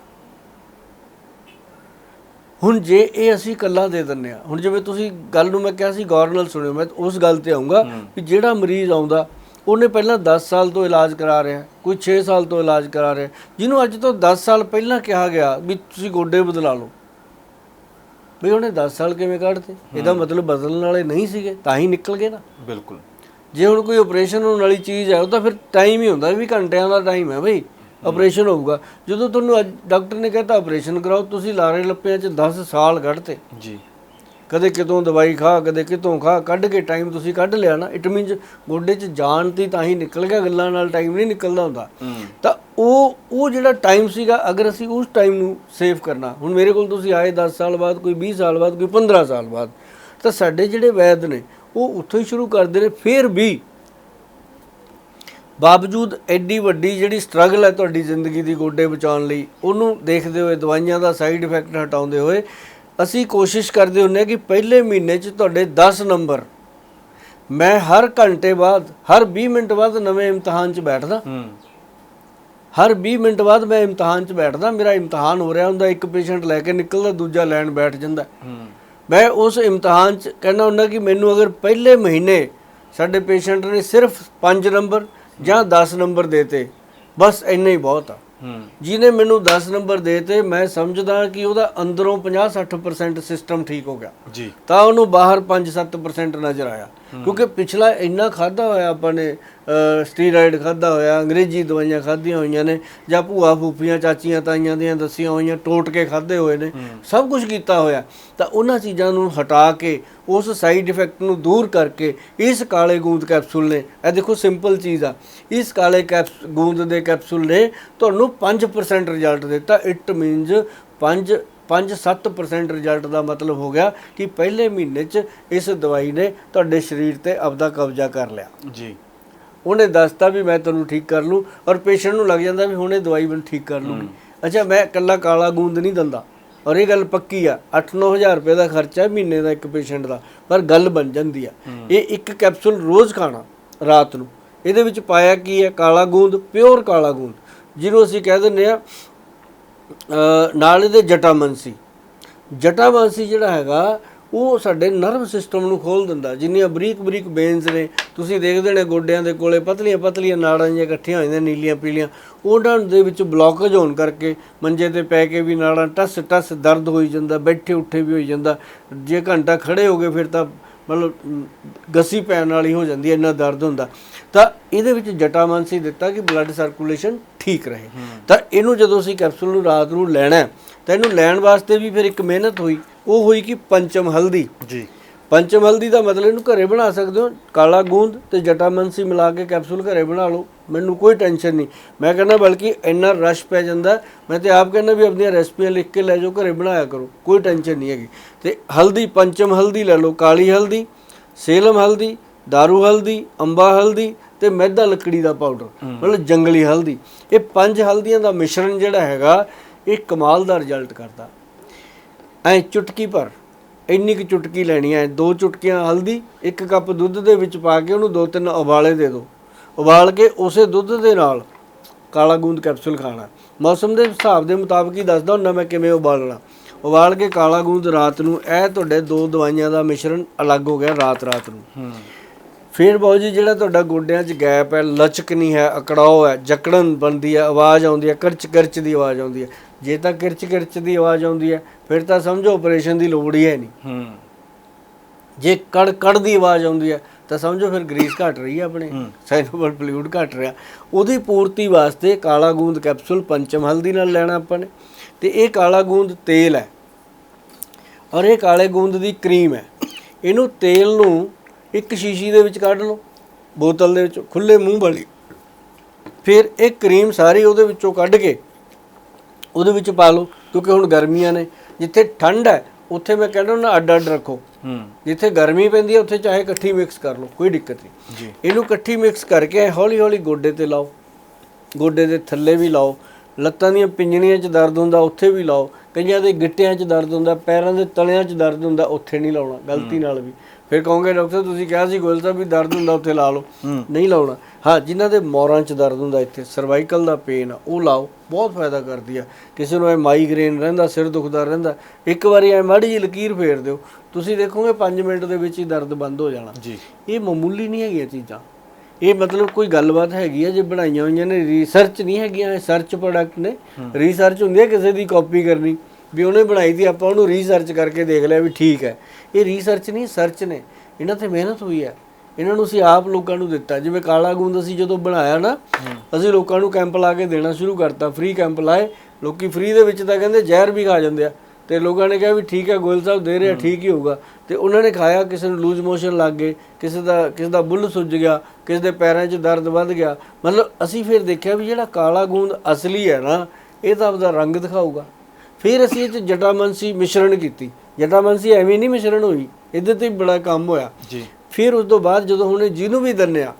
ਹੁਣ ਜੇ ਇਹ ਅਸੀਂ ਕੱਲਾ ਦੇ ਦਿੰਨੇ ਆ ਹੁਣ ਜਿਵੇਂ ਤੁਸੀਂ ਗੱਲ ਨੂੰ ਮੈਂ ਕਿਹਾ ਸੀ ਗੌਰ ਨਾਲ ਸੁਣਿਓ ਮੈਂ ਉਸ ਗੱਲ ਤੇ ਆਉਂਗਾ ਵੀ ਜਿਹੜਾ ਮਰੀਜ਼ ਆਉਂਦਾ ਉਹਨੇ ਪਹਿਲਾਂ 10 ਸਾਲ ਤੋਂ ਇਲਾਜ ਕਰਾ ਰਿਹਾ ਕੋਈ 6 ਸਾਲ ਤੋਂ ਇਲਾਜ ਕਰਾ ਰਿਹਾ। ਜਿਹਨੂੰ ਅੱਜ ਤੋਂ 10 ਸਾਲ ਪਹਿਲਾਂ ਕਿਹਾ ਗਿਆ ਵੀ ਤੁਸੀਂ ਗੋਡੇ ਬਦਲਾ ਲਓ। ਵੀ ਉਹਨੇ 10 ਸਾਲ ਕਿਵੇਂ ਕੱਢਤੇ? ਇਹਦਾ ਮਤਲਬ ਬਦਲਣ ਵਾਲੇ ਨਹੀਂ ਸੀਗੇ ਤਾਂ ਹੀ ਨਿਕਲ ਗਏ ਨਾ। ਬਿਲਕੁਲ। ਜੇ ਹੁਣ ਕੋਈ ਆਪਰੇਸ਼ਨ ਹੋਣ ਵਾਲੀ ਚੀਜ਼ ਹੈ ਉਹ ਤਾਂ ਫਿਰ ਟਾਈਮ ਹੀ ਹੁੰਦਾ ਵੀ ਘੰਟਿਆਂ ਦਾ ਟਾਈਮ ਹੈ ਬਈ। ਆਪਰੇਸ਼ਨ ਹੋਊਗਾ। ਜਦੋਂ ਤੁਹਾਨੂੰ ਅੱਜ ਡਾਕਟਰ ਨੇ ਕਹਿਤਾ ਆਪਰੇਸ਼ਨ ਕਰਾਓ ਤੁਸੀਂ ਲਾਰੇ ਲੱਪਿਆਂ 'ਚ 10 ਸਾਲ ਕੱਢਤੇ। ਜੀ। ਕਦੇ ਕਿਤੋਂ ਦਵਾਈ ਖਾ ਕਦੇ ਕਿਤੋਂ ਖਾ ਕੱਢ ਕੇ ਟਾਈਮ ਤੁਸੀਂ ਕੱਢ ਲਿਆ ਨਾ ਇਟ ਮੀਨਸ ਗੋਡੇ 'ਚ ਜਾਨ ਤੀ ਤਾਂ ਹੀ ਨਿਕਲ ਗਿਆ ਗੱਲਾਂ ਨਾਲ ਟਾਈਮ ਨਹੀਂ ਨਿਕਲਦਾ ਹੁੰਦਾ। ਤਾਂ ਉਹ ਉਹ ਜਿਹੜਾ ਟਾਈਮ ਸੀਗਾ ਅਗਰ ਅਸੀਂ ਉਸ ਟਾਈਮ ਨੂੰ ਸੇਵ ਕਰਨਾ ਹੁਣ ਮੇਰੇ ਕੋਲ ਤੁਸੀਂ ਆਏ 10 ਸਾਲ ਬਾਅਦ ਕੋਈ 20 ਸਾਲ ਬਾਅਦ ਕੋਈ 15 ਸਾਲ ਬਾਅਦ ਤਾਂ ਸਾਡੇ ਜਿਹੜੇ ਵੈਦ ਨੇ ਉਹ ਉੱਥੋਂ ਹੀ ਸ਼ੁਰੂ ਕਰਦੇ ਨੇ ਫਿਰ ਵੀ ਬਾਵਜੂਦ ਐਡੀ ਵੱਡੀ ਜਿਹੜੀ ਸਟਰਗਲ ਹੈ ਤੁਹਾਡੀ ਜ਼ਿੰਦਗੀ ਦੀ ਗੋਡੇ ਬਚਾਉਣ ਲਈ ਉਹਨੂੰ ਦੇਖਦੇ ਹੋਏ ਦਵਾਈਆਂ ਦਾ ਸਾਈਡ ਇਫੈਕਟ ਹਟਾਉਂਦੇ ਹੋਏ ਅਸੀਂ ਕੋਸ਼ਿਸ਼ ਕਰਦੇ ਹੁੰਨੇ ਕਿ ਪਹਿਲੇ ਮਹੀਨੇ 'ਚ ਤੁਹਾਡੇ 10 ਨੰਬਰ। ਮੈਂ ਹਰ ਘੰਟੇ ਬਾਅਦ ਹਰ 20 ਮਿੰਟ ਬਾਅਦ ਨਵੇਂ ਇਮਤਿਹਾਨ 'ਚ ਬੈਠਦਾ। ਹਰ 20 ਮਿੰਟ ਬਾਅਦ ਮੈਂ ਇਮਤਿਹਾਨ 'ਚ ਬੈਠਦਾ ਮੇਰਾ ਇਮਤਿਹਾਨ ਹੋ ਰਿਹਾ ਹੁੰਦਾ ਇੱਕ ਪੇਸ਼ੈਂਟ ਲੈ ਕੇ ਨਿਕਲਦਾ ਦੂਜਾ ਲੈਣ ਬੈਠ ਜਾਂਦਾ। ਮੈਂ ਉਸ ਇਮਤਿਹਾਨ 'ਚ ਕਹਿੰਦਾ ਹੁੰਦਾ ਕਿ ਮੈਨੂੰ ਅਗਰ ਪਹਿਲੇ ਮਹੀਨੇ ਸਾਡੇ ਪੇਸ਼ੈਂਟ ਨੇ ਸਿਰਫ 5 ਨੰਬਰ ਜਾਂ 10 ਨੰਬਰ ਦੇਤੇ ਬਸ ਇੰਨਾ ਹੀ ਬਹੁਤ ਆ। ਜਿਹਨੇ ਮੈਨੂੰ 10 ਨੰਬਰ ਦੇਤੇ ਮੈਂ ਸਮਝਦਾ ਕਿ ਉਹਦਾ ਅੰਦਰੋਂ 50-60% ਸਿਸਟਮ ਠੀਕ ਹੋ ਗਿਆ। ਜੀ। ਤਾਂ ਉਹਨੂੰ ਬਾਹਰ 5-7% ਨਜ਼ਰ ਆਇਆ। ਕਿਉਂਕਿ ਪਿਛਲਾ ਇੰਨਾ ਖਾਦਾ ਹੋਇਆ ਆਪਾਂ ਨੇ ਸਟੀਰਾਇਡ ਖਾਦਾ ਹੋਇਆ ਅੰਗਰੇਜ਼ੀ ਦਵਾਈਆਂ ਖਾਧੀਆਂ ਹੋਈਆਂ ਨੇ ਜਾਂ ਭੂਆ ਫੂਫੀਆਂ ਚਾਚੀਆਂ ਤਾਈਆਂ ਦੀਆਂ ਦੱਸੀਆਂ ਹੋਈਆਂ ਟੋਟ ਕੇ ਖਾਦੇ ਹੋਏ ਨੇ ਸਭ ਕੁਝ ਕੀਤਾ ਹੋਇਆ। ਤਾਂ ਉਹਨਾਂ ਚੀਜ਼ਾਂ ਨੂੰ ਹਟਾ ਕੇ ਉਸ ਸਾਈਡ ਇਫੈਕਟ ਨੂੰ ਦੂਰ ਕਰਕੇ ਇਸ ਕਾਲੇ ਗੂੰਦ ਕੈਪਸੂਲ ਨੇ ਇਹ ਦੇਖੋ ਸਿੰਪਲ ਚੀਜ਼ ਆ ਇਸ ਕਾਲੇ ਗੂੰਦ ਦੇ ਕੈਪਸੂਲ ਨੇ ਤੁਹਾਨੂੰ 5% ਰਿਜ਼ਲਟ ਦਿੱਤਾ ਇਟ ਮੀਨਸ 5 5-7% ਰਿਜ਼ਲਟ ਦਾ ਮਤਲਬ ਹੋ ਗਿਆ ਕਿ ਪਹਿਲੇ ਮਹੀਨੇ 'ਚ ਇਸ ਦਵਾਈ ਨੇ ਤੁਹਾਡੇ ਸਰੀਰ ਤੇ ਆਪਦਾ ਕਬਜ਼ਾ ਕਰ ਲਿਆ। ਜੀ। ਉਹਨੇ ਦੱਸਤਾ ਵੀ ਮੈਂ ਤੈਨੂੰ ਠੀਕ ਕਰ ਲੂੰ ਔਰ ਪੇਸ਼ੈਂਟ ਨੂੰ ਲੱਗ ਜਾਂਦਾ ਵੀ ਹੁਣ ਇਹ ਦਵਾਈ ਮੈਨੂੰ ਠੀਕ ਕਰ ਲੂਗੀ। ਅੱਛਾ ਮੈਂ ਇਕੱਲਾ ਕਾਲਾ ਗੂੰਦ ਨਹੀਂ ਦਿੰਦਾ ਔਰ ਇਹ ਗੱਲ ਪੱਕੀ ਆ 8-9000 ਰੁਪਏ ਦਾ ਖਰਚਾ ਹੈ ਮਹੀਨੇ ਦਾ ਇੱਕ ਪੇਸ਼ੈਂਟ ਦਾ ਪਰ ਗੱਲ ਬਣ ਜਾਂਦੀ ਆ। ਇਹ ਇੱਕ ਕੈਪਸੂਲ ਰੋਜ਼ ਖਾਣਾ ਰਾਤ ਨੂੰ। ਇਹਦੇ ਵਿੱਚ ਪਾਇਆ ਕੀ ਹੈ? ਕਾਲਾ ਗੂੰਦ ਪਿਓਰ ਕਾਲਾ ਗੂੰਦ। ਜਿਹਨੂੰ ਅਸੀਂ ਕਹਿ ਦਿੰਦੇ ਆ ਨਾਲ ਇਹਦੇ ਜਟਾਮੰਸੀ ਜਟਾਮੰਸੀ ਜਿਹੜਾ ਹੈਗਾ, ਉਹ ਸਾਡੇ ਨਰਵ ਸਿਸਟਮ ਨੂੰ ਖੋਲ ਦਿੰਦਾ। ਜਿੰਨੀਆਂ ਬਰੀਕ ਬਰੀਕ ਬੇਨਸ ਨੇ, ਤੁਸੀਂ ਦੇਖਦੇ ਨੇ ਗੋਡਿਆਂ ਦੇ ਕੋਲੇ, ਪਤਲੀਆਂ ਪਤਲੀਆਂ ਨਾੜਾਂ ਜਿਹੀਆਂ ਇਕੱਠੀਆਂ ਹੋਈਆਂ ਨੀਲੀਆਂ ਪੀਲੀਆਂ। ਉਹਨਾਂ ਦੇ ਵਿੱਚ ਬਲੌਕੇਜ ਹੋਣ ਕਰਕੇ ਮੰਜੇ ਤੇ ਪੈ ਕੇ ਵੀ ਨਾੜਾਂ ਟਸ ਟਸ ਦਰਦ ਹੋਈ ਜਾਂਦਾ ਬੈਠੇ ਉੱਠੇ ਵੀ ਹੋਈ ਜਾਂਦਾ। ਜੇ ਘੰਟਾ ਖੜੇ ਹੋ ਗਏ, ਫਿਰ ਤਾਂ ਮਤਲਬ ਗਸੀ ਪੈਣ ਵਾਲੀ ਹੋ ਜਾਂਦੀ ਹੈ ਇੰਨਾ ਦਰਦ ਹੁੰਦਾ। ਤਾਂ ਇਹਦੇ ਵਿੱਚ ਜਟਾਮਾਂਸੀ ਦਿੱਤਾ ਕਿ ਬਲੱਡ ਸਰਕੂਲੇਸ਼ਨ ਠੀਕ ਰਹੇ। ਤਾਂ ਇਹਨੂੰ ਜਦੋਂ ਅਸੀਂ ਕੈਪਸੂਲ ਨੂੰ ਰਾਤ ਨੂੰ ਲੈਣਾ ਤਾਂ ਇਹਨੂੰ ਲੈਣ ਵਾਸਤੇ ਵੀ ਫਿਰ ਇੱਕ ਮਿਹਨਤ ਹੋਈ। ਉਹ ਹੋਈ ਕਿ ਪੰਚਮ ਹਲਦੀ। ਜੀ। ਪੰਚਮ ਹਲਦੀ ਦਾ ਮਤਲਬ ਇਹਨੂੰ ਘਰੇ ਬਣਾ ਸਕਦੇ ਹੋ ਕਾਲਾ ਗੂੰਦ ਤੇ ਜਟਾਮੰਸੀ ਮਿਲਾ ਕੇ ਕੈਪਸੂਲ ਘਰੇ ਬਣਾ ਲਓ ਮੈਨੂੰ ਕੋਈ ਟੈਨਸ਼ਨ ਨਹੀਂ। ਮੈਂ ਕਹਿੰਦਾ ਬਲਕਿ ਇੰਨਾ ਰਸ਼ ਪੈ ਜਾਂਦਾ ਮੈਂ ਤੇ ਆਪ ਕਹਿੰਦਾ ਵੀ ਆਪਣੀਆਂ ਰੈਸਪੀਆਂ ਲਿਖ ਕੇ ਲੈ ਜਾਓ ਘਰੇ ਬਣਾਇਆ ਕਰੋ ਕੋਈ ਟੈਨਸ਼ਨ ਨਹੀਂ ਹੈਗੀ। ਤੇ ਹਲਦੀ ਪੰਚਮ ਹਲਦੀ ਲੈ ਲਓ ਕਾਲੀ ਹਲਦੀ ਸੇਲਮ ਹਲਦੀ दारू ਹਲਦੀ ਅੰਬਾ ਹਲਦੀ ਤੇ ਮੈਦਾ ਲੱਕੜੀ ਦਾ ਪਾਊਡਰ ਮਤਲਬ ਜੰਗਲੀ ਹਲਦੀ। ਇਹ ਪੰਜ ਹਲਦੀਆਂ ਦਾ ਮਿਸ਼ਰਣ ਜਿਹੜਾ ਹੈਗਾ ਇਹ ਕਮਾਲ ਦਾ ਰਿਜ਼ਲਟ ਕਰਦਾ। ਐ ਚੁਟਕੀ ਭਰ। ਇੰਨੀ ਕੁ ਚੁਟਕੀ ਲੈਣੀ ਹੈ। ਦੋ ਚੁਟਕੀਆਂ ਹਲਦੀ ਇੱਕ ਕੱਪ ਦੁੱਧ ਦੇ ਵਿੱਚ ਪਾ ਕੇ ਉਹਨੂੰ ਦੋ ਤਿੰਨ ਉਬਾਲੇ ਦੇ ਦਿਓ। ਉਬਾਲ ਕੇ ਉਸੇ ਦੁੱਧ ਦੇ ਨਾਲ ਕਾਲਾ ਗੂੰਦ ਕੈਪਸੂਲ ਖਾਣਾ। ਮੌਸਮ ਦੇ ਹਿਸਾਬ ਦੇ ਮੁਤਾਬਕ ਹੀ ਦੱਸਦਾ ਹੁੰਦਾ ਮੈਂ ਕਿਵੇਂ ਉਬਾਲਣਾ। ਉਬਾਲ ਕੇ ਕਾਲਾ ਗੂੰਦ ਰਾਤ ਨੂੰ ਇਹ ਤੁਹਾਡੇ ਦੋ ਦਵਾਈਆਂ ਦਾ ਮਿਸ਼ਰਣ ਅਲੱਗ ਹੋ ਗਿਆ ਰਾਤ ਰਾਤ ਨੂੰ। ਹੂੰ। ਫਿਰ ਬਾਊ ਜੀ ਜਿਹੜਾ ਤੁਹਾਡਾ ਗੋਡਿਆਂ 'ਚ ਗੈਪ ਹੈ ਲਚਕ ਨਹੀਂ ਹੈ ਅਕੜਾਓ ਹੈ ਜਕੜਨ ਬਣਦੀ ਹੈ ਆਵਾਜ਼ ਆਉਂਦੀ ਹੈ ਕਰਚ ਕਰਚ ਦੀ ਆਵਾਜ਼ ਆਉਂਦੀ ਹੈ। ਜੇ ਤਾਂ ਕਿਰਚ ਕਿਰਚ ਦੀ ਆਵਾਜ਼ ਆਉਂਦੀ ਹੈ ਫਿਰ ਤਾਂ ਸਮਝੋ ਆਪਰੇਸ਼ਨ ਦੀ ਲੋੜ ਹੀ ਹੈ ਨਹੀਂ। ਹੂੰ। ਜੇ ਕੜ ਕੜ ਦੀ ਆਵਾਜ਼ ਆਉਂਦੀ ਹੈ ਤਾਂ ਸਮਝੋ ਫਿਰ ਗਰੀਸ ਘਟ ਰਹੀ ਹੈ ਆਪਣੇ। ਸਾਈਨੋਬਲ ਫਲੂਇਡ ਘਟ ਰਿਹਾ। ਉਹਦੀ ਪੂਰਤੀ ਵਾਸਤੇ ਕਾਲਾ ਗੂੰਦ ਕੈਪਸੂਲ ਪੰਚਮ ਹਲਦੀ ਨਾਲ ਲੈਣਾ ਆਪਾਂ ਨੇ। ਤੇ ਇਹ ਕਾਲਾ ਗੂੰਦ ਤੇਲ ਹੈ। ਔਰ ਇਹ ਕਾਲੇ ਗੂੰਦ ਦੀ ਕਰੀਮ ਹੈ। ਇਹਨੂੰ ਤੇਲ ਨੂੰ ਇੱਕ ਸ਼ੀਸ਼ੀ ਦੇ ਵਿੱਚ ਕੱਢ ਲਓ ਬੋਤਲ ਦੇ ਵਿੱਚ ਖੁੱਲੇ ਮੂੰਹ ਵਾਲੀ। ਫਿਰ ਇਹ ਕਰੀਮ ਸਾਰੀ ਉਹਦੇ ਵਿੱਚੋਂ ਕੱਢ ਕੇ ਉਹਦੇ ਵਿੱਚ ਪਾ ਲਓ ਕਿਉਂਕਿ ਹੁਣ ਗਰਮੀਆਂ ਨੇ ਜਿੱਥੇ ਠੰਡ ਹੈ ਉੱਥੇ ਮੈਂ ਕਹਿੰਦਾ ਨਾ ਅੱਡ ਅੱਡ ਰੱਖੋ। ਹੂੰ। ਜਿੱਥੇ ਗਰਮੀ ਪੈਂਦੀ ਹੈ ਉੱਥੇ ਚਾਹੇ ਇਕੱਠੀ ਮਿਕਸ ਕਰ ਲਓ ਕੋਈ ਦਿੱਕਤ ਨਹੀਂ। ਜੀ। ਇਹਨੂੰ ਇਕੱਠੀ ਮਿਕਸ ਕਰਕੇ ਹੌਲੀ ਹੌਲੀ ਗੋਡੇ ਤੇ ਲਾਓ। ਗੋਡੇ ਦੇ ਥੱਲੇ ਵੀ ਲਾਓ। ਲੱਤਾਂ ਦੀਆਂ ਪਿੰਜਣੀਆਂ 'ਚ ਦਰਦ ਹੁੰਦਾ ਉੱਥੇ ਵੀ ਲਾਓ। ਕਈਆਂ ਦੇ ਗਿੱਟਿਆਂ 'ਚ ਦਰਦ ਹੁੰਦਾ ਪੈਰਾਂ ਦੇ ਤਲਿਆਂ 'ਚ ਦਰਦ ਹੁੰਦਾ ਉੱਥੇ ਨਹੀਂ ਲਾਉਣਾ ਗਲਤੀ ਨਾਲ ਵੀ। ਫਿਰ ਕਹੋਗੇ ਡਾਕਟਰ ਤੁਸੀਂ ਕਿਹਾ ਸੀ ਗੋਲ ਸਾਹਿਬ ਵੀ ਦਰਦ ਹੁੰਦਾ ਉੱਥੇ ਲਾ ਲਓ। ਨਹੀਂ ਲਾਉਣਾ। ਹਾਂ ਜਿਨ੍ਹਾਂ ਦੇ ਮੋਰਾਂ 'ਚ ਦਰਦ ਹੁੰਦਾ ਇੱਥੇ ਸਰਵਾਈਕਲ ਦਾ ਪੇਨ ਆ ਉਹ ਲਾਓ ਬਹੁਤ ਫਾਇਦਾ ਕਰਦੀ ਆ। ਕਿਸੇ ਨੂੰ ਐ ਮਾਈਗ੍ਰੇਨ ਰਹਿੰਦਾ ਸਿਰ ਦੁਖਦਾ ਰਹਿੰਦਾ ਇੱਕ ਵਾਰੀ ਐ ਮਾੜੀ ਜਿਹੀ ਲਕੀਰ ਫੇਰ ਦਿਓ। ਤੁਸੀਂ ਦੇਖੋਗੇ 5 ਮਿੰਟ ਦੇ ਵਿੱਚ ਹੀ ਦਰਦ ਬੰਦ ਹੋ ਜਾਣਾ। ਜੀ। ਇਹ ਮਾਮੂਲੀ ਨਹੀਂ ਹੈਗੀਆਂ ਚੀਜ਼ਾਂ। ਇਹ ਮਤਲਬ ਕੋਈ ਗੱਲਬਾਤ ਹੈਗੀ ਆ ਜੇ ਬਣਾਈਆਂ ਹੋਈਆਂ ਨੇ ਰਿਸਰਚ ਨਹੀਂ ਹੈਗੀਆਂ ਇਹ ਸਰਚ ਪ੍ਰੋਡਕਟ ਨੇ। ਰਿਸਰਚ ਹੁੰਦੀ ਹੈ ਕਿਸੇ ਦੀ ਕਾਪੀ ਕਰਨੀ ਵੀ ਉਹਨੇ ਬਣਾਈ ਦੀ ਆਪਾਂ ਉਹਨੂੰ ਰਿਸਰਚ ਕਰਕੇ ਦੇਖ ਲਿਆ ਵੀ ਠੀਕ ਹੈ। ਇਹ ਰਿਸਰਚ ਨਹੀਂ ਸਰਚ ਨੇ। ਇਹਨਾਂ ਤੇ ਮਿਹਨਤ ਹੋਈ ਹੈ। ਇਹਨਾਂ ਨੂੰ ਅਸੀਂ ਆਪ ਲੋਕਾਂ ਨੂੰ ਦਿੱਤਾ। ਜਿਵੇਂ ਕਾਲਾ ਗੂੰਦ ਅਸੀਂ ਜਦੋਂ ਬਣਾਇਆ ਨਾ ਅਸੀਂ ਲੋਕਾਂ ਨੂੰ ਕੈਂਪ ਲਾ ਕੇ ਦੇਣਾ ਸ਼ੁਰੂ ਕਰਤਾ। ਫ੍ਰੀ ਕੈਂਪ ਲਾਏ। ਲੋਕੀ ਫ੍ਰੀ ਦੇ ਵਿੱਚ ਤਾਂ ਕਹਿੰਦੇ ਜ਼ਹਿਰ ਵੀ ਖਾ ਜਾਂਦੇ ਆ। ਤੇ ਲੋਕਾਂ ਨੇ ਕਿਹਾ ਵੀ ਠੀਕ ਹੈ ਗੋਇਲ ਸਾਹਿਬ ਦੇ ਰਿਹਾ ਠੀਕ ਹੀ ਹੋਊਗਾ। ਤੇ ਉਹਨਾਂ ਨੇ ਖਾਇਆ ਕਿਸੇ ਨੂੰ ਲੂਜ਼ ਮੋਸ਼ਨ ਲੱਗ ਗਏ ਕਿਸੇ ਦਾ ਕਿਸੇ ਦਾ ਬੁੱਲ ਸੁੱਜ ਗਿਆ ਕਿਸੇ ਦੇ ਪੈਰਾਂ 'ਚ ਦਰਦ ਵੱਧ ਗਿਆ। ਮਤਲਬ ਅਸੀਂ ਫਿਰ ਦੇਖਿਆ ਵੀ ਜਿਹੜਾ ਕਾਲਾ ਗੂੰਦ ਅਸਲੀ ਹੈ ਨਾ ਇਹ ਤਾਂ ਆਪਦਾ ਰੰਗ ਦਿਖਾਊਗਾ। ਫਿਰ ਅਸੀਂ ਇਹ 'ਚ ਜਟਾਮਨਸੀ ਮਿਸ਼ਰਣ ਕੀਤੀ। ਜਟਾਮਨਸੀ ਐਵੇਂ ਨਹੀਂ ਮਿਸ਼ਰਣ ਹੋਈ। ਇਹਦੇ ਤੇ ਬੜਾ ਕੰਮ ਹੋਇਆ। ਜੀ। ਫਿਰ ਉਸ ਤੋਂ ਬਾਅਦ ਜਦੋਂ ਹੁਣ ਜਿਹਨੂੰ ਵੀ ਦੰਨਿਆ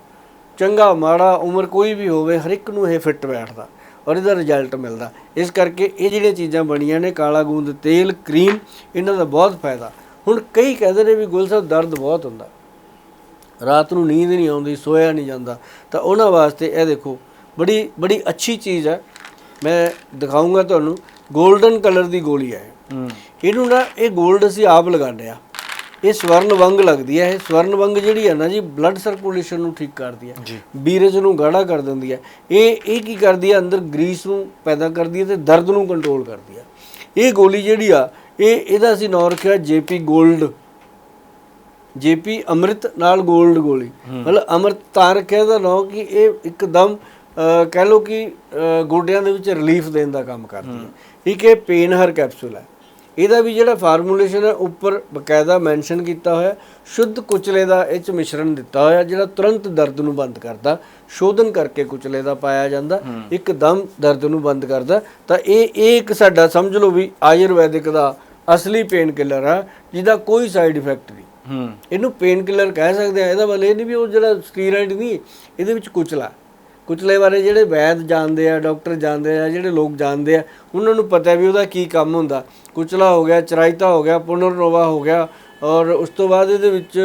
ਚੰਗਾ ਮਾੜਾ ਉਮਰ ਕੋਈ ਵੀ ਹੋਵੇ ਹਰ ਇੱਕ ਨੂੰ ਇਹ ਫਿੱਟ ਬੈਠਦਾ ਔਰ ਇਹਦਾ ਰਿਜ਼ਲਟ ਮਿਲਦਾ। ਇਸ ਕਰਕੇ ਇਹ ਜਿਹੜੀਆਂ ਚੀਜ਼ਾਂ ਬਣੀਆਂ ਨੇ ਕਾਲਾ ਗੂੰਦ ਤੇਲ ਕਰੀਮ ਇਹਨਾਂ ਦਾ ਬਹੁਤ ਫਾਇਦਾ। ਹੁਣ ਕਈ ਕਹਿੰਦੇ ਨੇ ਵੀ ਗੁਲ ਸਾਹਿਬ ਦਰਦ ਬਹੁਤ ਹੁੰਦਾ। ਰਾਤ ਨੂੰ ਨੀਂਦ ਨਹੀਂ ਆਉਂਦੀ ਸੋਇਆ ਨਹੀਂ ਜਾਂਦਾ। ਤਾਂ ਉਹਨਾਂ ਵਾਸਤੇ ਇਹ ਦੇਖੋ ਬੜੀ ਬੜੀ ਅੱਛੀ ਚੀਜ਼ ਹੈ। ਮੈਂ ਦਿਖਾਉਂਗਾ ਤੁਹਾਨੂੰ 골ਡਨ ਕਲਰ ਦੀ ਗੋਲੀ। ਹੂੰ ਇਹਨੂੰ ਨਾ ਇਹ ਗੋਲਡ ਅਸੀਂ ਆਪ ਲਗਾਉਂਦੇ ਆ ਇਹ ਸਵਰਨ ਵੰਗ ਲੱਗਦੀ ਹੈ। ਇਹ ਸਵਰਨ ਵੰਗ ਜਿਹੜੀ ਹੈ ਨਾ ਜੀ ਬਲੱਡ ਸਰਕੂਲੇਸ਼ਨ ਨੂੰ ਠੀਕ ਕਰਦੀ ਹੈ। ਬੀਰਜ ਨੂੰ ਗਾੜਾ ਕਰ ਦਿੰਦੀ ਹੈ। ਇਹ ਇਹ ਕੀ ਕਰਦੀ ਹੈ? ਅੰਦਰ ਗਰੀਸ ਨੂੰ ਪੈਦਾ ਕਰਦੀ ਹੈ ਤੇ ਦਰਦ ਨੂੰ ਕੰਟਰੋਲ ਕਰਦੀ ਹੈ। ਇਹ ਗੋਲੀ ਜਿਹੜੀ ਆ ਇਹ ਇਹਦਾ ਅਸੀਂ ਨਾਮ ਰੱਖਿਆ ਜੇਪੀ 골ਡ ਜੇਪੀ ਅੰਮ੍ਰਿਤ ਨਾਲ ਗੋਲਡ ਗੋਲੀ। ਮਤਲਬ ਅੰਮ੍ਰਿਤ ਤਾਂ ਰੱਖਿਆ ਦਾ ਨਾਮ ਕਿ ਇਹ ਇੱਕਦਮ ਕਹਿ ਲੋ ਕਿ ਗੋਡਿਆਂ ਦੇ ਵਿੱਚ ਰਿਲੀਫ ਦੇਣ ਦਾ ਕੰਮ ਕਰਦੀ ਹੈ। ਠੀਕ ਹੈ ਪੇਨ ਹਰ ਕੈਪਸੂਲ ਹੈ। ਇਹਦਾ ਵੀ ਜਿਹੜਾ ਫਾਰਮੂਲੇਸ਼ਨ ਹੈ ਉੱਪਰ ਬਕਾਇਦਾ ਮੈਂਸ਼ਨ ਕੀਤਾ ਹੋਇਆ ਸ਼ੁੱਧ ਕੁਚਲੇ ਦਾ ਇਹ ਚ ਮਿਸ਼ਰਣ ਦਿੱਤਾ ਹੋਇਆ ਜਿਹੜਾ ਤੁਰੰਤ ਦਰਦ ਨੂੰ ਬੰਦ ਕਰਦਾ ਸ਼ੋਧਨ ਕਰਕੇ ਕੁਚਲੇ ਦਾ ਪਾਇਆ ਜਾਂਦਾ ਇੱਕਦਮ ਦਰਦ ਨੂੰ ਬੰਦ ਕਰਦਾ। ਤਾਂ ਇਹ ਇਹ ਇੱਕ ਸਾਡਾ ਸਮਝ ਲਓ ਵੀ ਆਯੁਰਵੈਦਿਕ ਦਾ ਅਸਲੀ ਪੇਨ ਕਿਲਰ ਆ ਜਿਹਦਾ ਕੋਈ ਸਾਈਡ ਇਫੈਕਟ ਨਹੀਂ। ਇਹਨੂੰ ਪੇਨ ਕਿਲਰ ਕਹਿ ਸਕਦੇ ਆ ਇਹਦਾ ਮਤਲਬ ਇਹ ਨਹੀਂ ਵੀ ਉਹ ਜਿਹੜਾ ਸਟੀਰੋਇਡ ਨਹੀਂ ਇਹਦੇ ਵਿੱਚ ਕੁਚਲਾ। ਕੁਚਲੇ ਬਾਰੇ ਜਿਹੜੇ ਵੈਦ ਜਾਣਦੇ ਆ ਡਾਕਟਰ ਜਾਣਦੇ ਆ ਜਿਹੜੇ ਲੋਕ ਜਾਣਦੇ ਆ ਉਹਨਾਂ ਨੂੰ ਪਤਾ ਵੀ ਉਹਦਾ ਕੀ ਕੰਮ ਹੁੰਦਾ। ਕੁਚਲਾ ਹੋ ਗਿਆ ਚਰਾਇਤਾ ਹੋ ਗਿਆ ਪੁਨਰਨੋਵਾ ਹੋ ਗਿਆ ਔਰ ਉਸ ਤੋਂ ਬਾਅਦ ਇਹਦੇ ਵਿੱਚ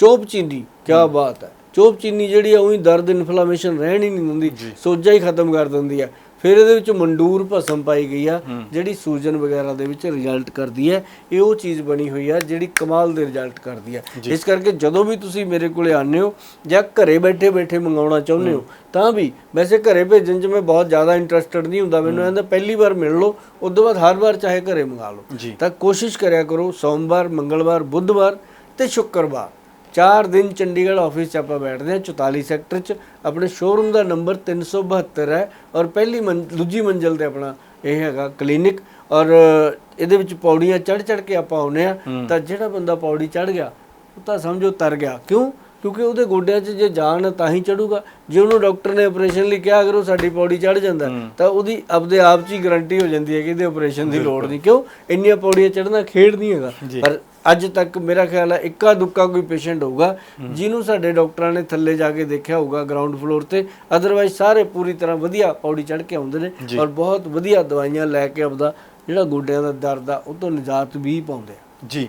ਚੋਪ ਚੀਨੀ ਕੀ ਬਾਤ ਹੈ। ਚੋਪ ਚੀਨੀ ਜਿਹੜੀ ਆ ਉਹੀ ਦਰਦ ਇਨਫਲੇਮੇਸ਼ਨ ਰਹਿਣ ਹੀ ਨਹੀਂ ਦਿੰਦੀ ਸੋਜਾ ਹੀ ਖਤਮ ਕਰ ਦਿੰਦੀ ਆ। ਫਿਰ ਇਹਦੇ ਵਿੱਚ ਮੰਡੂਰ ਭਸਮ ਪਾਈ ਗਈ ਆ ਜਿਹੜੀ ਸੂਜਨ ਵਗੈਰਾ ਦੇ ਵਿੱਚ ਰਿਜ਼ਲਟ ਕਰਦੀ ਹੈ ਇਹ ਉਹ ਚੀਜ਼ ਬਣੀ ਹੋਈ ਆ ਜਿਹੜੀ ਕਮਾਲ ਦੇ ਰਿਜ਼ਲਟ ਕਰਦੀ ਹੈ ਇਸ ਕਰਕੇ ਜਦੋਂ ਵੀ ਤੁਸੀਂ ਮੇਰੇ ਕੋਲੇ ਆਉਂਦੇ ਹੋ ਜਾਂ ਘਰੇ ਬੈਠੇ ਬੈਠੇ ਮੰਗਾਉਣਾ ਚਾਹੁੰਦੇ ਹੋ ਤਾਂ ਵੀ ਵੈਸੇ ਘਰੇ ਭੇਜਣ 'ਚ ਮੈਂ ਬਹੁਤ ਜ਼ਿਆਦਾ ਇੰਟਰਸਟਡ ਨਹੀਂ ਹੁੰਦਾ ਮੈਨੂੰ ਕਹਿੰਦਾ ਪਹਿਲੀ ਵਾਰ ਮਿਲ ਲਓ ਉਸ ਤੋਂ ਬਾਅਦ ਹਰ ਵਾਰ ਚਾਹੇ ਘਰੇ ਮੰਗਾ ਲਓ। ਤਾਂ ਕੋਸ਼ਿਸ਼ ਕਰਿਆ ਕਰੋ ਸੋਮਵਾਰ ਮੰਗਲਵਾਰ ਬੁੱਧਵਾਰ ਤੇ ਸ਼ੁੱਕਰਵਾਰ। ਚਾਰ ਦਿਨ ਚੰਡੀਗੜ੍ਹ ਆਫਿਸ 'ਚ ਆਪਾਂ ਬੈਠਦੇ ਹਾਂ 44 ਸੈਕਟਰ 'ਚ। ਆਪਣੇ ਸ਼ੋਰੂਮ ਦਾ ਨੰਬਰ 372 ਹੈ ਔਰ ਪਹਿਲੀ ਦੂਜੀ ਮੰਜ਼ਲ ਤੇ ਆਪਣਾ ਇਹ ਹੈਗਾ ਕਲੀਨਿਕ ਔਰ ਇਹਦੇ ਵਿੱਚ ਪੌੜੀਆਂ ਚੜ ਚੜ ਕੇ ਆਪਾਂ ਆਉਨੇ ਆ ਤਾਂ ਜਿਹੜਾ ਬੰਦਾ ਪੌੜੀ ਚੜ ਗਿਆ ਉਹ ਤਾਂ ਸਮਝੋ ਤਰ ਗਿਆ। ਕਿਉਂ? ਕਿਉਂਕਿ ਉਹਦੇ ਗੋਡਿਆਂ 'ਚ ਜੇ ਜਾਨ ਹੈ ਤਾਂ ਹੀ ਚੜੂਗਾ ਜੇ ਉਹਨੂੰ ਡਾਕਟਰ ਨੇ ਆਪਰੇਸ਼ਨ ਲਈ ਕਿਹਾ ਅਗਰ ਉਹ ਸਾਡੀ ਪੌੜੀ ਚੜ ਜਾਂਦਾ ਤਾਂ ਉਹਦੀ ਆਪਦੇ ਆਪ 'ਚ ਹੀ ਗਾਰੰਟੀ ਹੋ ਜਾਂਦੀ ਹੈ ਕਿ ਇਹਦੇ ਆਪਰੇਸ਼ਨ ਦੀ ਲੋੜ ਨਹੀਂ। ਕਿਉਂ? ਇੰਨੀਆਂ ਪੌੜੀਆਂ ਚੜਨਾ ਖੇਡ ਨਹੀਂ ਹੈਗਾ। ਪਰ ਅੱਜ ਤੱਕ ਮੇਰਾ ਖਿਆਲ ਹੈ ਇੱਕਾ ਦੁੱਕਾ ਕੋਈ ਪੇਸ਼ੈਂਟ ਹੋਊਗਾ ਜਿਹਨੂੰ ਸਾਡੇ ਡਾਕਟਰਾਂ ਨੇ ਥੱਲੇ ਜਾ ਕੇ ਦੇਖਿਆ ਹੋਊਗਾ ਗਰਾਊਂਡ ਫਲੋਰ ਤੇ ਅਦਰਵਾਈਜ਼ ਸਾਰੇ ਪੂਰੀ ਤਰ੍ਹਾਂ ਵਧੀਆ ਪੌੜੀ ਚੜ ਕੇ ਆਉਂਦੇ ਨੇ ਔਰ ਬਹੁਤ ਵਧੀਆ ਦਵਾਈਆਂ ਲੈ ਕੇ ਆਪਦਾ ਜਿਹੜਾ ਗੋਡਿਆਂ ਦਾ ਦਰਦ ਆ ਉਹ ਤੋਂ ਨਿਜਾਤ ਵੀ ਪਾਉਂਦੇ ਆ। ਜੀ।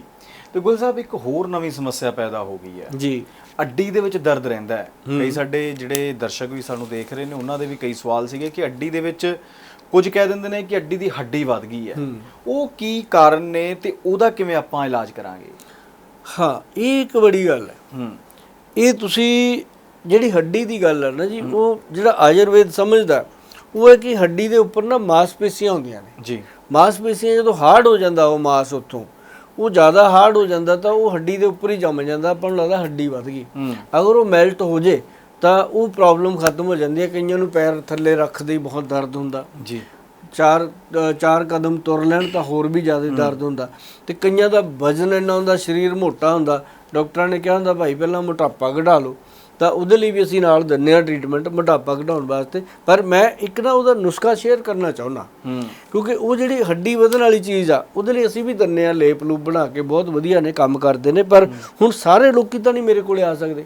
ਤੇ ਗੁਲ ਸਾਹਿਬ ਇੱਕ ਹੋਰ ਨਵੀਂ ਸਮੱਸਿਆ ਪੈਦਾ ਹੋ ਗਈ ਹੈ। ਜੀ। ਅੱਡੀ ਦੇ ਵਿੱਚ ਦਰਦ ਰਹਿੰਦਾ ਹੈ। ਕਈ ਸਾਡੇ ਜਿਹੜੇ ਦਰਸ਼ਕ ਵੀ ਸਾਨੂੰ ਦੇਖ ਰਹੇ ਨੇ ਉਹਨਾਂ ਦੇ ਵੀ ਕਈ ਸਵਾਲ ਸੀਗੇ ਕਿ ਅੱਡੀ ਦੇ ਵਿੱਚ ਕੁਝ ਕਹਿ ਦਿੰਦੇ ਨੇ ਕਿ ਅੱਡੀ ਦੀ ਹੱਡੀ ਵੱਧ ਗਈ ਹੈ। ਉਹ ਕੀ ਕਾਰਨ ਨੇ ਤੇ ਉਹਦਾ ਕਿਵੇਂ ਆਪਾਂ ਇਲਾਜ ਕਰਾਂਗੇ? ਹਾਂ ਇਹ ਇੱਕ ਬੜੀ ਗੱਲ ਹੈ। ਹੂੰ। ਇਹ ਤੁਸੀਂ ਜਿਹੜੀ ਹੱਡੀ ਦੀ ਗੱਲ ਹੈ ਨਾ ਜੀ ਉਹ ਜਿਹੜਾ ਆਯੁਰਵੇਦ ਸਮਝਦਾ ਉਹ ਹੈ ਕਿ ਹੱਡੀ ਦੇ ਉੱਪਰ ਨਾ ਮਾਸਪੇਸ਼ੀਆਂ ਹੁੰਦੀਆਂ ਨੇ। ਜੀ। ਮਾਸਪੇਸ਼ੀਆਂ ਜਦੋਂ ਹਾਰਡ ਹੋ ਜਾਂਦਾ ਉਹ ਮਾਸ ਉੱਥੋਂ ਉਹ ਜ਼ਿਆਦਾ ਹਾਰਡ ਹੋ ਜਾਂਦਾ ਤਾਂ ਉਹ ਹੱਡੀ ਦੇ ਉੱਪਰ ਹੀ ਜੰਮ ਜਾਂਦਾ ਆਪਾਂ ਨੂੰ ਲੱਗਦਾ ਹੱਡੀ ਵੱਧ ਗਈ। ਅਗਰ ਉਹ ਮੈਲਟ ਹੋ ਜੇ ਤਾਂ ਉਹ ਪ੍ਰੋਬਲਮ ਖਤਮ ਹੋ ਜਾਂਦੀ ਹੈ। ਕਈਆਂ ਨੂੰ ਪੈਰ ਥੱਲੇ ਰੱਖਦੇ ਹੀ ਬਹੁਤ ਦਰਦ ਹੁੰਦਾ। ਜੀ। ਚਾਰ ਚਾਰ ਕਦਮ ਤੁਰ ਲੈਣ ਤਾਂ ਹੋਰ ਵੀ ਜ਼ਿਆਦਾ ਦਰਦ ਹੁੰਦਾ। ਤੇ ਕਈਆਂ ਦਾ ਵਜ਼ਨ ਇੰਨਾ ਹੁੰਦਾ ਸਰੀਰ ਮੋਟਾ ਹੁੰਦਾ। ਡਾਕਟਰਾਂ ਨੇ ਕਿਹਾ ਹੁੰਦਾ ਭਾਈ ਪਹਿਲਾਂ ਮੋਟਾਪਾ ਘਟਾ ਲਓ। ਤਾਂ ਉਹਦੇ ਲਈ ਵੀ ਅਸੀਂ ਨਾਲ ਦਿੰਦੇ ਆ ਟ੍ਰੀਟਮੈਂਟ ਮੋਟਾਪਾ ਘਟਾਉਣ ਵਾਸਤੇ। ਪਰ ਮੈਂ ਇੱਕ ਨਾ ਉਹਦਾ ਨੁਸਖਾ ਸ਼ੇਅਰ ਕਰਨਾ ਚਾਹੁੰਦਾ। ਕਿਉਂਕਿ ਉਹ ਜਿਹੜੀ ਹੱਡੀ ਵਧਣ ਵਾਲੀ ਚੀਜ਼ ਆ ਉਹਦੇ ਲਈ ਅਸੀਂ ਵੀ ਦਿੰਨੇ ਆ ਲੇਪ ਲੂਪ ਬਣਾ ਕੇ ਬਹੁਤ ਵਧੀਆ ਨੇ ਕੰਮ ਕਰਦੇ ਨੇ। ਪਰ ਹੁਣ ਸਾਰੇ ਲੋਕੀ ਤਾਂ ਨਹੀਂ ਮੇਰੇ ਕੋਲੇ ਆ ਸਕਦੇ।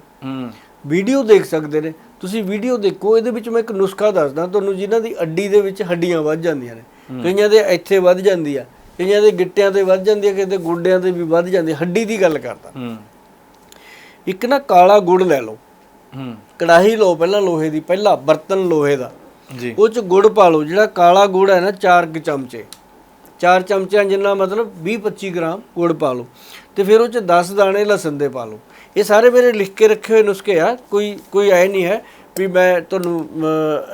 ਵੀਡੀਓ ਦੇਖ ਸਕਦੇ ਨੇ। ਤੁਸੀਂ ਵੀਡੀਓ ਦੇਖੋ ਇਹਦੇ ਵਿੱਚ ਮੈਂ ਇੱਕ ਨੁਸਖਾ ਦੱਸਦਾ ਤੁਹਾਨੂੰ ਜਿਨ੍ਹਾਂ ਦੀ ਅੱਡੀ ਦੇ ਵਿੱਚ ਹੱਡੀਆਂ ਵੱਧ ਜਾਂਦੀਆਂ ਨੇ। ਕਈਆਂ ਦੇ ਇੱਥੇ ਵੱਧ ਜਾਂਦੀ ਆ ਕਈਆਂ ਦੇ ਗਿੱਟਿਆਂ ਤੇ ਵੱਧ ਜਾਂਦੀ ਆ ਕਿਤੇ ਗੋਡਿਆਂ ਤੇ ਵੀ ਵੱਧ ਜਾਂਦੀ ਹੱਡੀ ਦੀ ਗੱਲ ਕਰਦਾ। ਇੱਕ ਨਾ ਕਾਲਾ ਗੁੜ ਲੈ ਲਓ। ਹੂੰ ਕੜਾਹੀ ਲਓ ਪਹਿਲਾਂ ਲੋਹੇ ਦੀ ਪਹਿਲਾ ਬਰਤਨ ਲੋਹੇ ਦਾ। ਜੀ। ਉਹ ਚ ਗੁੜ ਪਾ ਲਓ ਜਿਹੜਾ ਕਾਲਾ ਗੁੜ ਹੈ ਨਾ 4 ਚਮਚੇ। 4 ਚਮਚਿਆਂ ਜਿੰਨਾ ਮਤਲਬ 20-25 ਗ੍ਰਾਮ ਗੁੜ ਪਾ ਲਓ। ਤੇ ਫਿਰ ਉਹ ਚ 10 ਦਾਣੇ ਲਸਣ ਦੇ ਪਾ ਲਓ। ਇਹ ਸਾਰੇ ਮੇਰੇ ਲਿਖ ਕੇ ਰੱਖੇ ਹੋਏ ਨੁਸਖੇ ਆ ਕੋਈ ਕੋਈ ਐ ਨਹੀਂ ਹੈ ਵੀ ਮੈਂ ਤੁਹਾਨੂੰ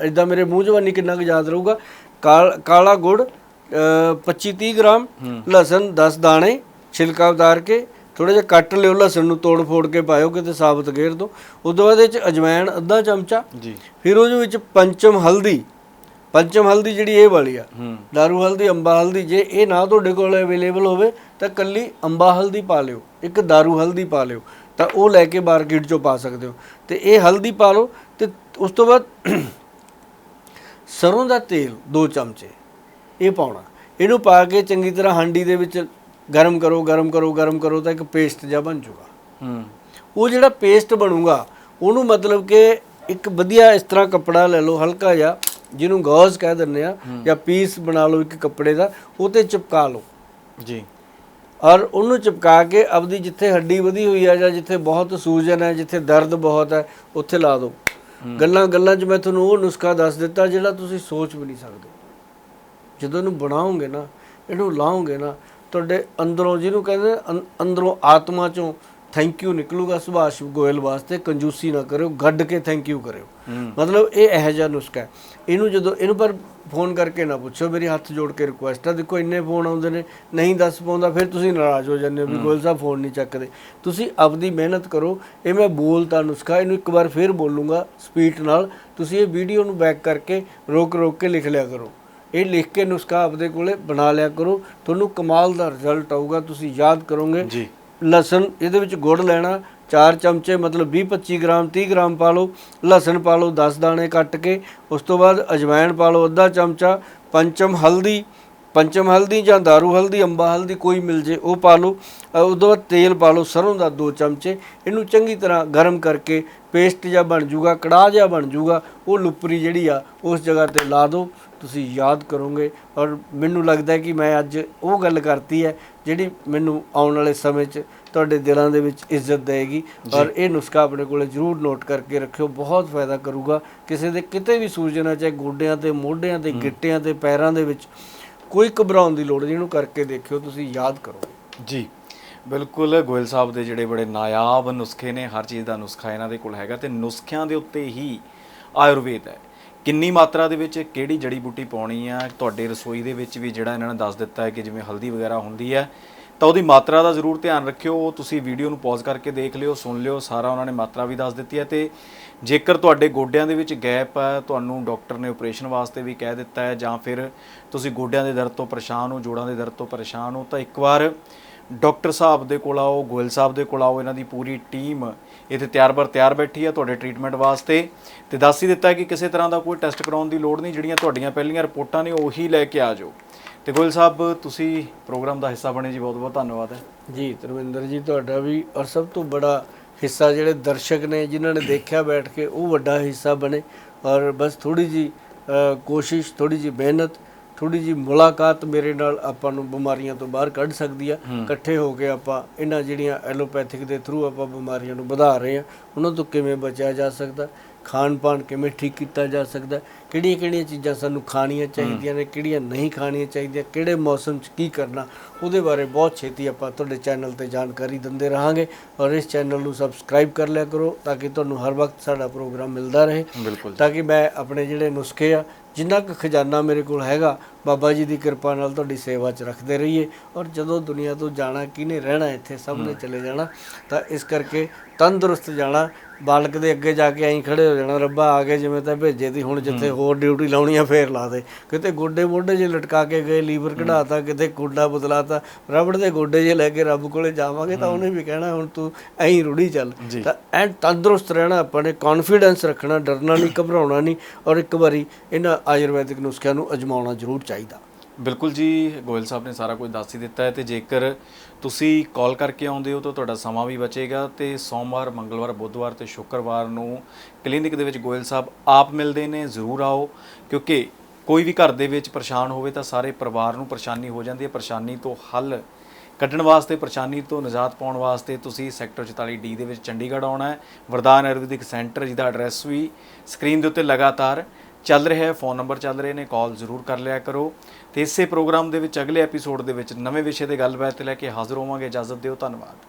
ਇਦਾਂ ਮੇਰੇ ਮੂੰਹ ਜਵਾਨੀ ਕਿੰਨਾ ਕੁ ਯਾਦ ਰਹੂਗਾ। ਕਾਲ- ਗੁੜ 25-30 ਗ੍ਰਾਮ ਲਸਣ 10 ਦਾਣੇ ਛਿਲਕਾ ਉਤਾਰ ਕੇ ਥੋੜਾ ਜਿਹਾ ਕੱਟ ਲਿਓ ਲਸਣ ਨੂੰ ਤੋੜ ਫੋੜ ਕੇ ਪਾਇਓ ਕਿਤੇ ਸਾਬਤ ਗੇਰ ਦਿਓ ਉਦੋਂ ਬਾਅਦ ਇਹ ਚ ਅਜਵਾਇਣ ਅੱਧਾ ਚਮਚਾ। ਜੀ। ਫਿਰ ਉਹਦੇ ਵਿੱਚ ਪੰਚਮ ਹਲਦੀ। ਪੰਚਮ ਹਲਦੀ ਜਿਹੜੀ ਇਹ ਵਾਲੀ ਆ ਦਾਰੂ ਹਲਦੀ ਅੰਬਾ ਹਲਦੀ ਜੇ ਇਹ ਨਾ ਤੁਹਾਡੇ ਕੋਲ ਅਵੇਲੇਬਲ ਹੋਵੇ ਤਾਂ ਕੱਲੀ ਅੰਬਾ ਹਲਦੀ ਪਾ ਲਿਓ ਇੱਕ ਦਾਰੂ ਹਲਦੀ ਪਾ ਲਿਓ ਤਾਂ ਉਹ ਲੈ ਕੇ ਮਾਰਕੀਟ ਚੋਂ ਪਾ ਸਕਦੇ ਹੋ। ਤੇ ਇਹ ਹਲਦੀ ਪਾ ਲਓ ਤੇ ਉਸ ਤੋਂ ਬਾਅਦ ਸਰੋਂ ਦਾ ਤੇਲ 2 ਚਮਚੇ ਇਹ ਪਾਉਣਾ। ਇਹਨੂੰ ਪਾ ਕੇ ਚੰਗੀ ਤਰ੍ਹਾਂ ਹਾਂਡੀ ਦੇ ਵਿੱਚ ਗਰਮ ਕਰੋ ਗਰਮ ਕਰੋ ਗਰਮ ਕਰੋ ਤਾਂ ਇੱਕ ਪੇਸਟ ਜਿਹਾ ਬਣ ਜਾਊਗਾ ਹੂੰ। ਉਹ ਜਿਹੜਾ ਪੇਸਟ ਬਣੂਗਾ ਉਹਨੂੰ ਮਤਲਬ ਕਿ ਇੱਕ ਵਧੀਆ ਇਸ ਤਰ੍ਹਾਂ ਕੱਪੜਾ ਲੈ ਲਓ ਹਲਕਾ ਜਿਹਾ ਜਿਹਨੂੰ ਗੌਜ਼ ਕਹਿ ਦਿੰਦੇ ਆ ਜਾਂ ਪੀਸ ਬਣਾ ਲਓ ਇੱਕ ਕੱਪੜੇ ਦਾ ਉਹ ਤੇ ਚਿਪਕਾ ਲਓ। ਜੀ। ਔਰ ਉਹਨੂੰ ਚਿਪਕਾ ਕੇ ਆਪਦੀ ਜਿੱਥੇ ਹੱਡੀ ਵਧੀ ਹੋਈ ਆ ਜਾਂ ਜਿੱਥੇ ਬਹੁਤ ਸੂਜਨ ਹੈ ਜਿੱਥੇ ਦਰਦ ਬਹੁਤ ਹੈ ਉੱਥੇ ਲਾ ਦਿਓ। ਗੱਲਾਂ ਗੱਲਾਂ 'ਚ ਮੈਂ ਤੁਹਾਨੂੰ ਉਹ ਨੁਸਖਾ ਦੱਸ ਦਿੱਤਾ ਜਿਹੜਾ ਤੁਸੀਂ ਸੋਚ ਵੀ ਨਹੀਂ ਸਕਦੇ। ਜਦੋਂ ਇਹਨੂੰ ਬਣਾਓਗੇ ਨਾ ਇਹਨੂੰ ਲਾਓਗੇ ਨਾ ਤੁਹਾਡੇ ਅੰਦਰੋਂ ਜਿਹਨੂੰ ਕਹਿੰਦੇ ਅੰਦਰੋਂ ਆਤਮਾ ਚੋਂ ਥੈਂਕ ਯੂ ਨਿਕਲੂਗਾ ਸੁਭਾਸ਼ ਗੋਇਲ ਵਾਸਤੇ ਕੰਜੂਸੀ ਨਾ ਕਰਿਓ ਗੱਡ ਕੇ ਥੈਂਕ ਯੂ ਕਰਿਓ। ਮਤਲਬ ਇਹ ਇਹੋ ਜਿਹਾ ਨੁਸਖਾ ਹੈ। ਇਹਨੂੰ ਜਦੋਂ ਇਹਨੂੰ ਪਰ ਫੋਨ ਕਰਕੇ ਨਾ ਪੁੱਛੋ ਮੇਰੀ ਹੱਥ ਜੋੜ ਕੇ ਰਿਕੁਐਸਟ ਆ ਦੇਖੋ ਇੰਨੇ ਫੋਨ ਆਉਂਦੇ ਨੇ ਨਹੀਂ ਦੱਸ ਪਾਉਂਦਾ ਫਿਰ ਤੁਸੀਂ ਨਾਰਾਜ਼ ਹੋ ਜਾਂਦੇ ਹੋ ਵੀ ਗੋਇਲ ਸਾਹਿਬ ਫੋਨ ਨਹੀਂ ਚੱਕਦੇ। ਤੁਸੀਂ ਆਪਦੀ ਮਿਹਨਤ ਕਰੋ ਇਹ ਮੈਂ ਬੋਲਤਾ ਨੁਸਖਾ ਇਹਨੂੰ ਇੱਕ ਵਾਰ ਫਿਰ ਬੋਲੂੰਗਾ ਸਪੀਡ ਨਾਲ। ਤੁਸੀਂ ਇਹ ਵੀਡੀਓ ਨੂੰ ਬੈਕ ਕਰਕੇ ਰੋਕ ਰੋਕ ਕੇ ਲਿਖ ਲਿਆ ਕਰੋ। ਇਹ ਲਿਖ ਕੇ ਨੁਸਖਾ ਆਪਦੇ ਕੋਲੇ ਬਣਾ ਲਿਆ ਕਰੋ। ਤੁਹਾਨੂੰ ਕਮਾਲ ਦਾ ਰਿਜ਼ਲਟ ਆਊਗਾ ਤੁਸੀਂ ਯਾਦ ਕਰੋਗੇ। ਜੀ। ਲਸਣ ਇਹਦੇ ਵਿੱਚ ਗੁੜ ਲੈਣਾ 4 ਚਮਚੇ ਮਤਲਬ 20 25 ਗ੍ਰਾਮ 30 ਗ੍ਰਾਮ ਪਾ ਲਓ। ਲਸਣ ਪਾ ਲਓ 10 ਦਾਣੇ ਕੱਟ ਕੇ ਉਸ ਤੋਂ ਬਾਅਦ ਅਜਵਾਇਣ ਪਾ ਲਓ ਅੱਧਾ ਚਮਚਾ ਪੰਚਮ ਹਲਦੀ ਪੰਚਮ ਹਲਦੀ ਜਾਂ ਦਾਰੂ ਹਲਦੀ ਅੰਬਾ ਹਲਦੀ ਕੋਈ ਮਿਲ ਜੇ ਉਹ ਪਾ ਲਓ। ਤੋਂ ਬਾਅਦ ਤੇਲ ਪਾ ਲਓ ਸਰੋਂ ਦਾ 2 ਚਮਚੇ ਇਹਨੂੰ ਚੰਗੀ ਤਰ੍ਹਾਂ ਗਰਮ ਕਰਕੇ ਪੇਸਟ ਜਿਹਾ ਬਣ ਜਾਊਗਾ ਕੜਾਹ ਜਿਹਾ ਬਣ ਜਾਊਗਾ ਉਹ ਲੁਪਰੀ ਜਿਹੜੀ ਆ ਉਸ ਜਗ੍ਹਾ ਤੇ ਲਾ ਦਿਓ। ਤੁਸੀਂ ਯਾਦ ਕਰੋਗੇ ਔਰ ਮੈਨੂੰ ਲੱਗਦਾ ਹੈ ਕਿ ਮੈਂ ਅੱਜ ਉਹ ਗੱਲ ਕਰਤੀ ਹੈ ਜਿਹੜੀ ਮੈਨੂੰ ਆਉਣ ਵਾਲੇ ਸਮੇਂ 'ਚ ਤੁਹਾਡੇ ਦਿਲਾਂ ਦੇ ਵਿੱਚ ਇੱਜ਼ਤ ਦੇਗੀ ਔਰ ਇਹ ਨੁਸਖਾ ਆਪਣੇ ਕੋਲੇ ਜ਼ਰੂਰ ਨੋਟ ਕਰਕੇ ਰੱਖਿਓ ਬਹੁਤ ਫਾਇਦਾ ਕਰੂਗਾ। ਕਿਸੇ ਦੇ ਕਿਤੇ ਵੀ ਸੂਜਨ ਹੈ ਚਾਹੇ ਗੋਡਿਆਂ ਤੇ ਮੋਢਿਆਂ ਤੇ ਗਿੱਟਿਆਂ ਤੇ ਪੈਰਾਂ ਦੇ ਵਿੱਚ ਕੋਈ ਘਬਰਾਉਣ ਦੀ ਲੋੜ ਨਹੀਂ ਇਹਨੂੰ ਕਰਕੇ ਦੇਖਿਓ ਤੁਸੀਂ ਯਾਦ ਕਰੋ। ਜੀ ਬਿਲਕੁਲ ਗੋਇਲ ਸਾਹਿਬ ਦੇ ਜਿਹੜੇ ਬੜੇ ਨਾਯਾਬ ਨੁਸਖੇ ਨੇ ਹਰ ਚੀਜ਼ ਦਾ ਨੁਸਖਾ ਇਹਨਾਂ ਦੇ ਕੋਲ ਹੈਗਾ ਤੇ ਨੁਸਖਿਆਂ ਦੇ ਉੱਤੇ ਹੀ ਆਯੁਰਵੇਦ ਹੈ। ਕਿੰਨੀ ਮਾਤਰਾ ਦੇ ਵਿੱਚ ਕਿਹੜੀ ਜੜੀ ਬੂਟੀ ਪਾਉਣੀ ਆ? ਤੁਹਾਡੇ ਰਸੋਈ ਦੇ ਵਿੱਚ ਵੀ ਜਿਹੜਾ ਇਹਨਾਂ ਨੇ ਦੱਸ ਦਿੱਤਾ ਹੈ ਕਿ ਜਿਵੇਂ ਹਲਦੀ ਵਗੈਰਾ ਹੁੰਦੀ ਹੈ, ਤਾਂ ਉਹਦੀ ਮਾਤਰਾ ਦਾ ਜ਼ਰੂਰ ਧਿਆਨ ਰੱਖਿਓ। ਤੁਸੀਂ ਵੀਡੀਓ ਨੂੰ ਪੌਜ਼ ਕਰਕੇ ਦੇਖ ਲਿਓ, ਸੁਣ ਲਿਓ, ਸਾਰਾ ਉਹਨਾਂ ਨੇ ਮਾਤਰਾ ਵੀ ਦੱਸ ਦਿੱਤੀ ਹੈ ਤੇ ਜੇਕਰ ਤੁਹਾਡੇ ਗੋਡਿਆਂ ਦੇ ਵਿੱਚ ਗੈਪ ਹੈ, ਤੁਹਾਨੂੰ ਡਾਕਟਰ ਨੇ ਆਪਰੇਸ਼ਨ ਵਾਸਤੇ ਵੀ ਕਹਿ ਦਿੱਤਾ ਹੈ, ਜਾਂ ਫਿਰ ਤੁਸੀਂ ਗੋਡਿਆਂ ਦੇ ਦਰਦ ਤੋਂ ਪਰੇਸ਼ਾਨ ਹੋ, ਜੋੜਾਂ ਦੇ ਦਰਦ ਤੋਂ ਪਰੇਸ਼ਾਨ ਹੋ, ਤਾਂ ਇੱਕ ਵਾਰ ਡਾਕਟਰ ਸਾਹਿਬ ਦੇ ਕੋਲ ਆਓ, ਗੋਇਲ ਸਾਹਿਬ ਦੇ ਕੋਲ ਆਓ, ਇਹਨਾਂ ਦੀ ਪੂਰੀ ਟੀਮ ਇੱਥੇ ਤਿਆਰ ਬਰ ਤਿਆਰ ਬੈਠੀ ਆ ਤੁਹਾਡੇ ਟ੍ਰੀਟਮੈਂਟ ਵਾਸਤੇ। ਤੇ ਦੱਸ ਹੀ ਦਿੱਤਾ ਕਿ ਕਿਸੇ ਤਰ੍ਹਾਂ ਦਾ ਕੋਈ ਟੈਸਟ ਕਰਾਉਣ ਦੀ ਲੋੜ ਨਹੀਂ, ਜਿਹੜੀਆਂ ਤੁਹਾਡੀਆਂ ਪਹਿਲੀਆਂ ਰਿਪੋਰਟਾਂ ਨੇ ਉਹੀ ਲੈ ਕੇ ਆ ਜਾਓ। ਤੇ ਗੋਇਲ ਸਾਹਿਬ, ਤੁਸੀਂ ਪ੍ਰੋਗਰਾਮ ਦਾ ਹਿੱਸਾ ਬਣੇ ਜੀ, ਬਹੁਤ ਬਹੁਤ ਧੰਨਵਾਦ ਹੈ। ਜੀ, ਧਰਮਿੰਦਰ ਜੀ, ਤੁਹਾਡਾ ਵੀ ਔਰ ਸਭ ਤੋਂ ਬੜਾ ਹਿੱਸਾ ਜਿਹੜੇ ਦਰਸ਼ਕ ਨੇ, ਜਿਨ੍ਹਾਂ ਨੇ ਦੇਖਿਆ ਬੈਠ ਕੇ, ਉਹ ਵੱਡਾ ਹਿੱਸਾ ਬਣੇ। ਔਰ ਬਸ ਥੋੜੀ ਜੀ ਕੋਸ਼ਿਸ਼ ਥੋੜੀ ਜੀ ਮਿਹਨਤ ਥੋੜੀ ਜੀ ਮੁਲਾਕਾਤ ਮੇਰੇ ਨਾਲ ਆਪਾਂ ਨੂੰ ਬਿਮਾਰੀਆਂ ਤੋਂ ਬਾਹਰ ਕੱਢ ਸਕਦੀ ਆ। ਇਕੱਠੇ ਹੋ ਕੇ ਆਪਾਂ ਇਹਨਾਂ ਜਿਹੜੀਆਂ ਐਲੋਪੈਥਿਕ ਦੇ ਥਰੂ ਆਪਾਂ ਬਿਮਾਰੀਆਂ ਨੂੰ ਵਧਾ ਰਹੇ ਆ ਉਹਨਾਂ ਤੋਂ ਕਿਵੇਂ ਬਚਿਆ ਜਾ ਸਕਦਾ? ਖਾਣ ਪਾਣ ਕਿਵੇਂ ਠੀਕ ਕੀਤਾ ਜਾ ਸਕਦਾ? ਕਿਹੜੀਆਂ ਕਿਹੜੀਆਂ ਚੀਜ਼ਾਂ ਸਾਨੂੰ ਖਾਣੀਆਂ ਚਾਹੀਦੀਆਂ ਨੇ ਕਿਹੜੀਆਂ ਨਹੀਂ ਖਾਣੀਆਂ ਚਾਹੀਦੀਆਂ ਕਿਹੜੇ ਮੌਸਮ 'ਚ ਕੀ ਕਰਨਾ? ਉਹਦੇ ਬਾਰੇ ਬਹੁਤ ਛੇਤੀ ਆਪਾਂ ਤੁਹਾਡੇ ਚੈਨਲ ਤੇ ਜਾਣਕਾਰੀ ਦਿੰਦੇ ਰਹਾਂਗੇ ਔਰ ਇਸ ਚੈਨਲ ਨੂੰ ਸਬਸਕ੍ਰਾਈਬ ਕਰ ਲਿਆ ਕਰੋ ਤਾਂ ਕਿ ਤੁਹਾਨੂੰ ਹਰ ਵਕਤ ਸਾਡਾ ਪ੍ਰੋਗਰਾਮ ਮਿਲਦਾ ਰਹੇ। ਤਾਂ ਕਿ ਮੈਂ ਆਪਣੇ ਜਿਹੜੇ ਨੁਸਖੇ ਆ ਜਿੰਨਾ ਕੁ ਖਜ਼ਾਨਾ ਮੇਰੇ ਕੋਲ ਹੈਗਾ ਬਾਬਾ ਜੀ ਦੀ ਕਿਰਪਾ ਨਾਲ ਤੁਹਾਡੀ ਸੇਵਾ 'ਚ ਰੱਖਦੇ ਰਹੀਏ। ਔਰ ਜਦੋਂ ਦੁਨੀਆ ਤੋਂ ਜਾਣਾ ਕਿਹਨੇ ਰਹਿਣਾ ਇੱਥੇ ਸਭ ਨੇ ਚਲੇ ਜਾਣਾ ਤਾਂ ਇਸ ਕਰਕੇ ਤੰਦਰੁਸਤ ਜਾਣਾ ਬਾਲਕ ਦੇ ਅੱਗੇ ਜਾ ਕੇ ਐਂ ਖੜੇ ਹੋ ਜਾਣਾ ਰੱਬਾ ਆ ਕੇ ਜਿਵੇਂ ਤਾਂ ਭੇਜੇ ਤੀ ਹੁਣ ਜਿੱਥੇ ਹੋਰ ਡਿਊਟੀ ਲਾਉਣੀ ਆ ਫੇਰ ਲਾ ਦੇ। ਕਿਤੇ ਗੋਡੇ ਮੋਢੇ ਜੇ ਲਟਕਾ ਕੇ ਗਏ ਲੀਵਰ ਕਢਾਤਾ ਕਿਤੇ ਗੋਡਾ ਬਦਲਾਤਾ ਰਬੜ ਦੇ ਗੋਡੇ ਜੇ ਲੈ ਕੇ ਰੱਬ ਕੋਲੇ ਜਾਵਾਂਗੇ ਤਾਂ ਉਹਨੇ ਵੀ ਕਹਿਣਾ ਹੁਣ ਤੂੰ ਐਂ ਰੁੜੀ ਚੱਲ। ਤਾਂ ਐਂ ਤੰਦਰੁਸਤ ਰਹਿਣਾ ਆਪਾਂ ਨੇ ਕੌਨਫੀਡੈਂਸ ਰੱਖਣਾ ਡਰਨਾ ਨਹੀਂ ਘਬਰਾਉਣਾ ਨਹੀਂ ਔਰ ਇੱਕ ਵਾਰੀ ਇਹਨਾਂ ਆਯੁਰਵੈਦਿਕ ਨੁਸਖਿਆਂ ਨੂੰ ਅਜਮਾਉਣਾ ਜ਼ਰੂਰ ਚਾਹੀਦਾ। ਬਿਲਕੁਲ ਜੀ, ਗੋਇਲ ਸਾਹਿਬ ਨੇ ਸਾਰਾ ਕੁਝ ਦੱਸ ਹੀ ਦਿੱਤਾ ਹੈ ਤੇ ਜੇਕਰ ਤੁਸੀਂ ਕਾਲ ਕਰਕੇ ਆਉਂਦੇ ਹੋ ਤਾਂ ਤੁਹਾਡਾ ਸਮਾਂ ਵੀ ਬਚੇਗਾ ਤੇ ਸੋਮਵਾਰ, ਮੰਗਲਵਾਰ, ਬੁੱਧਵਾਰ ਤੇ ਸ਼ੁੱਕਰਵਾਰ ਨੂੰ ਕਲੀਨਿਕ ਦੇ ਵਿੱਚ ਗੋਇਲ ਸਾਹਿਬ ਆਪ ਮਿਲਦੇ ਨੇ, ਜ਼ਰੂਰ ਆਓ ਕਿਉਂਕਿ ਕੋਈ ਵੀ ਘਰ ਦੇ ਵਿੱਚ ਪਰੇਸ਼ਾਨ ਹੋਵੇ ਤਾਂ ਸਾਰੇ ਪਰਿਵਾਰ ਨੂੰ ਪਰੇਸ਼ਾਨੀ ਹੋ ਜਾਂਦੀ ਹੈ। ਪਰੇਸ਼ਾਨੀ ਤੋਂ ਹੱਲ ਕੱਢਣ ਵਾਸਤੇ, ਪਰੇਸ਼ਾਨੀ ਤੋਂ ਨਿਜਾਤ ਪਾਉਣ ਵਾਸਤੇ ਤੁਸੀਂ ਸੈਕਟਰ 44D ਦੇ ਵਿੱਚ ਚੰਡੀਗੜ੍ਹ ਆਉਣਾ ਹੈ। ਵਰਦਾਨ ਆਯੁਰਵੈਦਿਕ ਸੈਂਟਰ, ਜਿਹਦਾ ਐਡਰੈਸ ਵੀ ਸਕਰੀਨ ਦੇ ਉੱਤੇ ਲਗਾਤਾਰ ਚੱਲ ਰਿਹਾ ਹੈ, ਫੋਨ ਨੰਬਰ ਚੱਲ ਰਹੇ ਨੇ, ਕਾਲ ਜ਼ਰੂਰ ਕਰ ਲਿਆ ਕਰੋ। ਤੇ ਇਸੇ ਪ੍ਰੋਗਰਾਮ ਦੇ ਵਿੱਚ ਅਗਲੇ ਐਪੀਸੋਡ ਦੇ ਵਿੱਚ ਨਵੇਂ ਵਿਸ਼ੇ ਤੇ ਗੱਲਬਾਤ ਲੈ ਕੇ ਹਾਜ਼ਰ ਹੋਵਾਂਗੇ। ਇਜਾਜ਼ਤ ਦਿਓ, ਧੰਨਵਾਦ।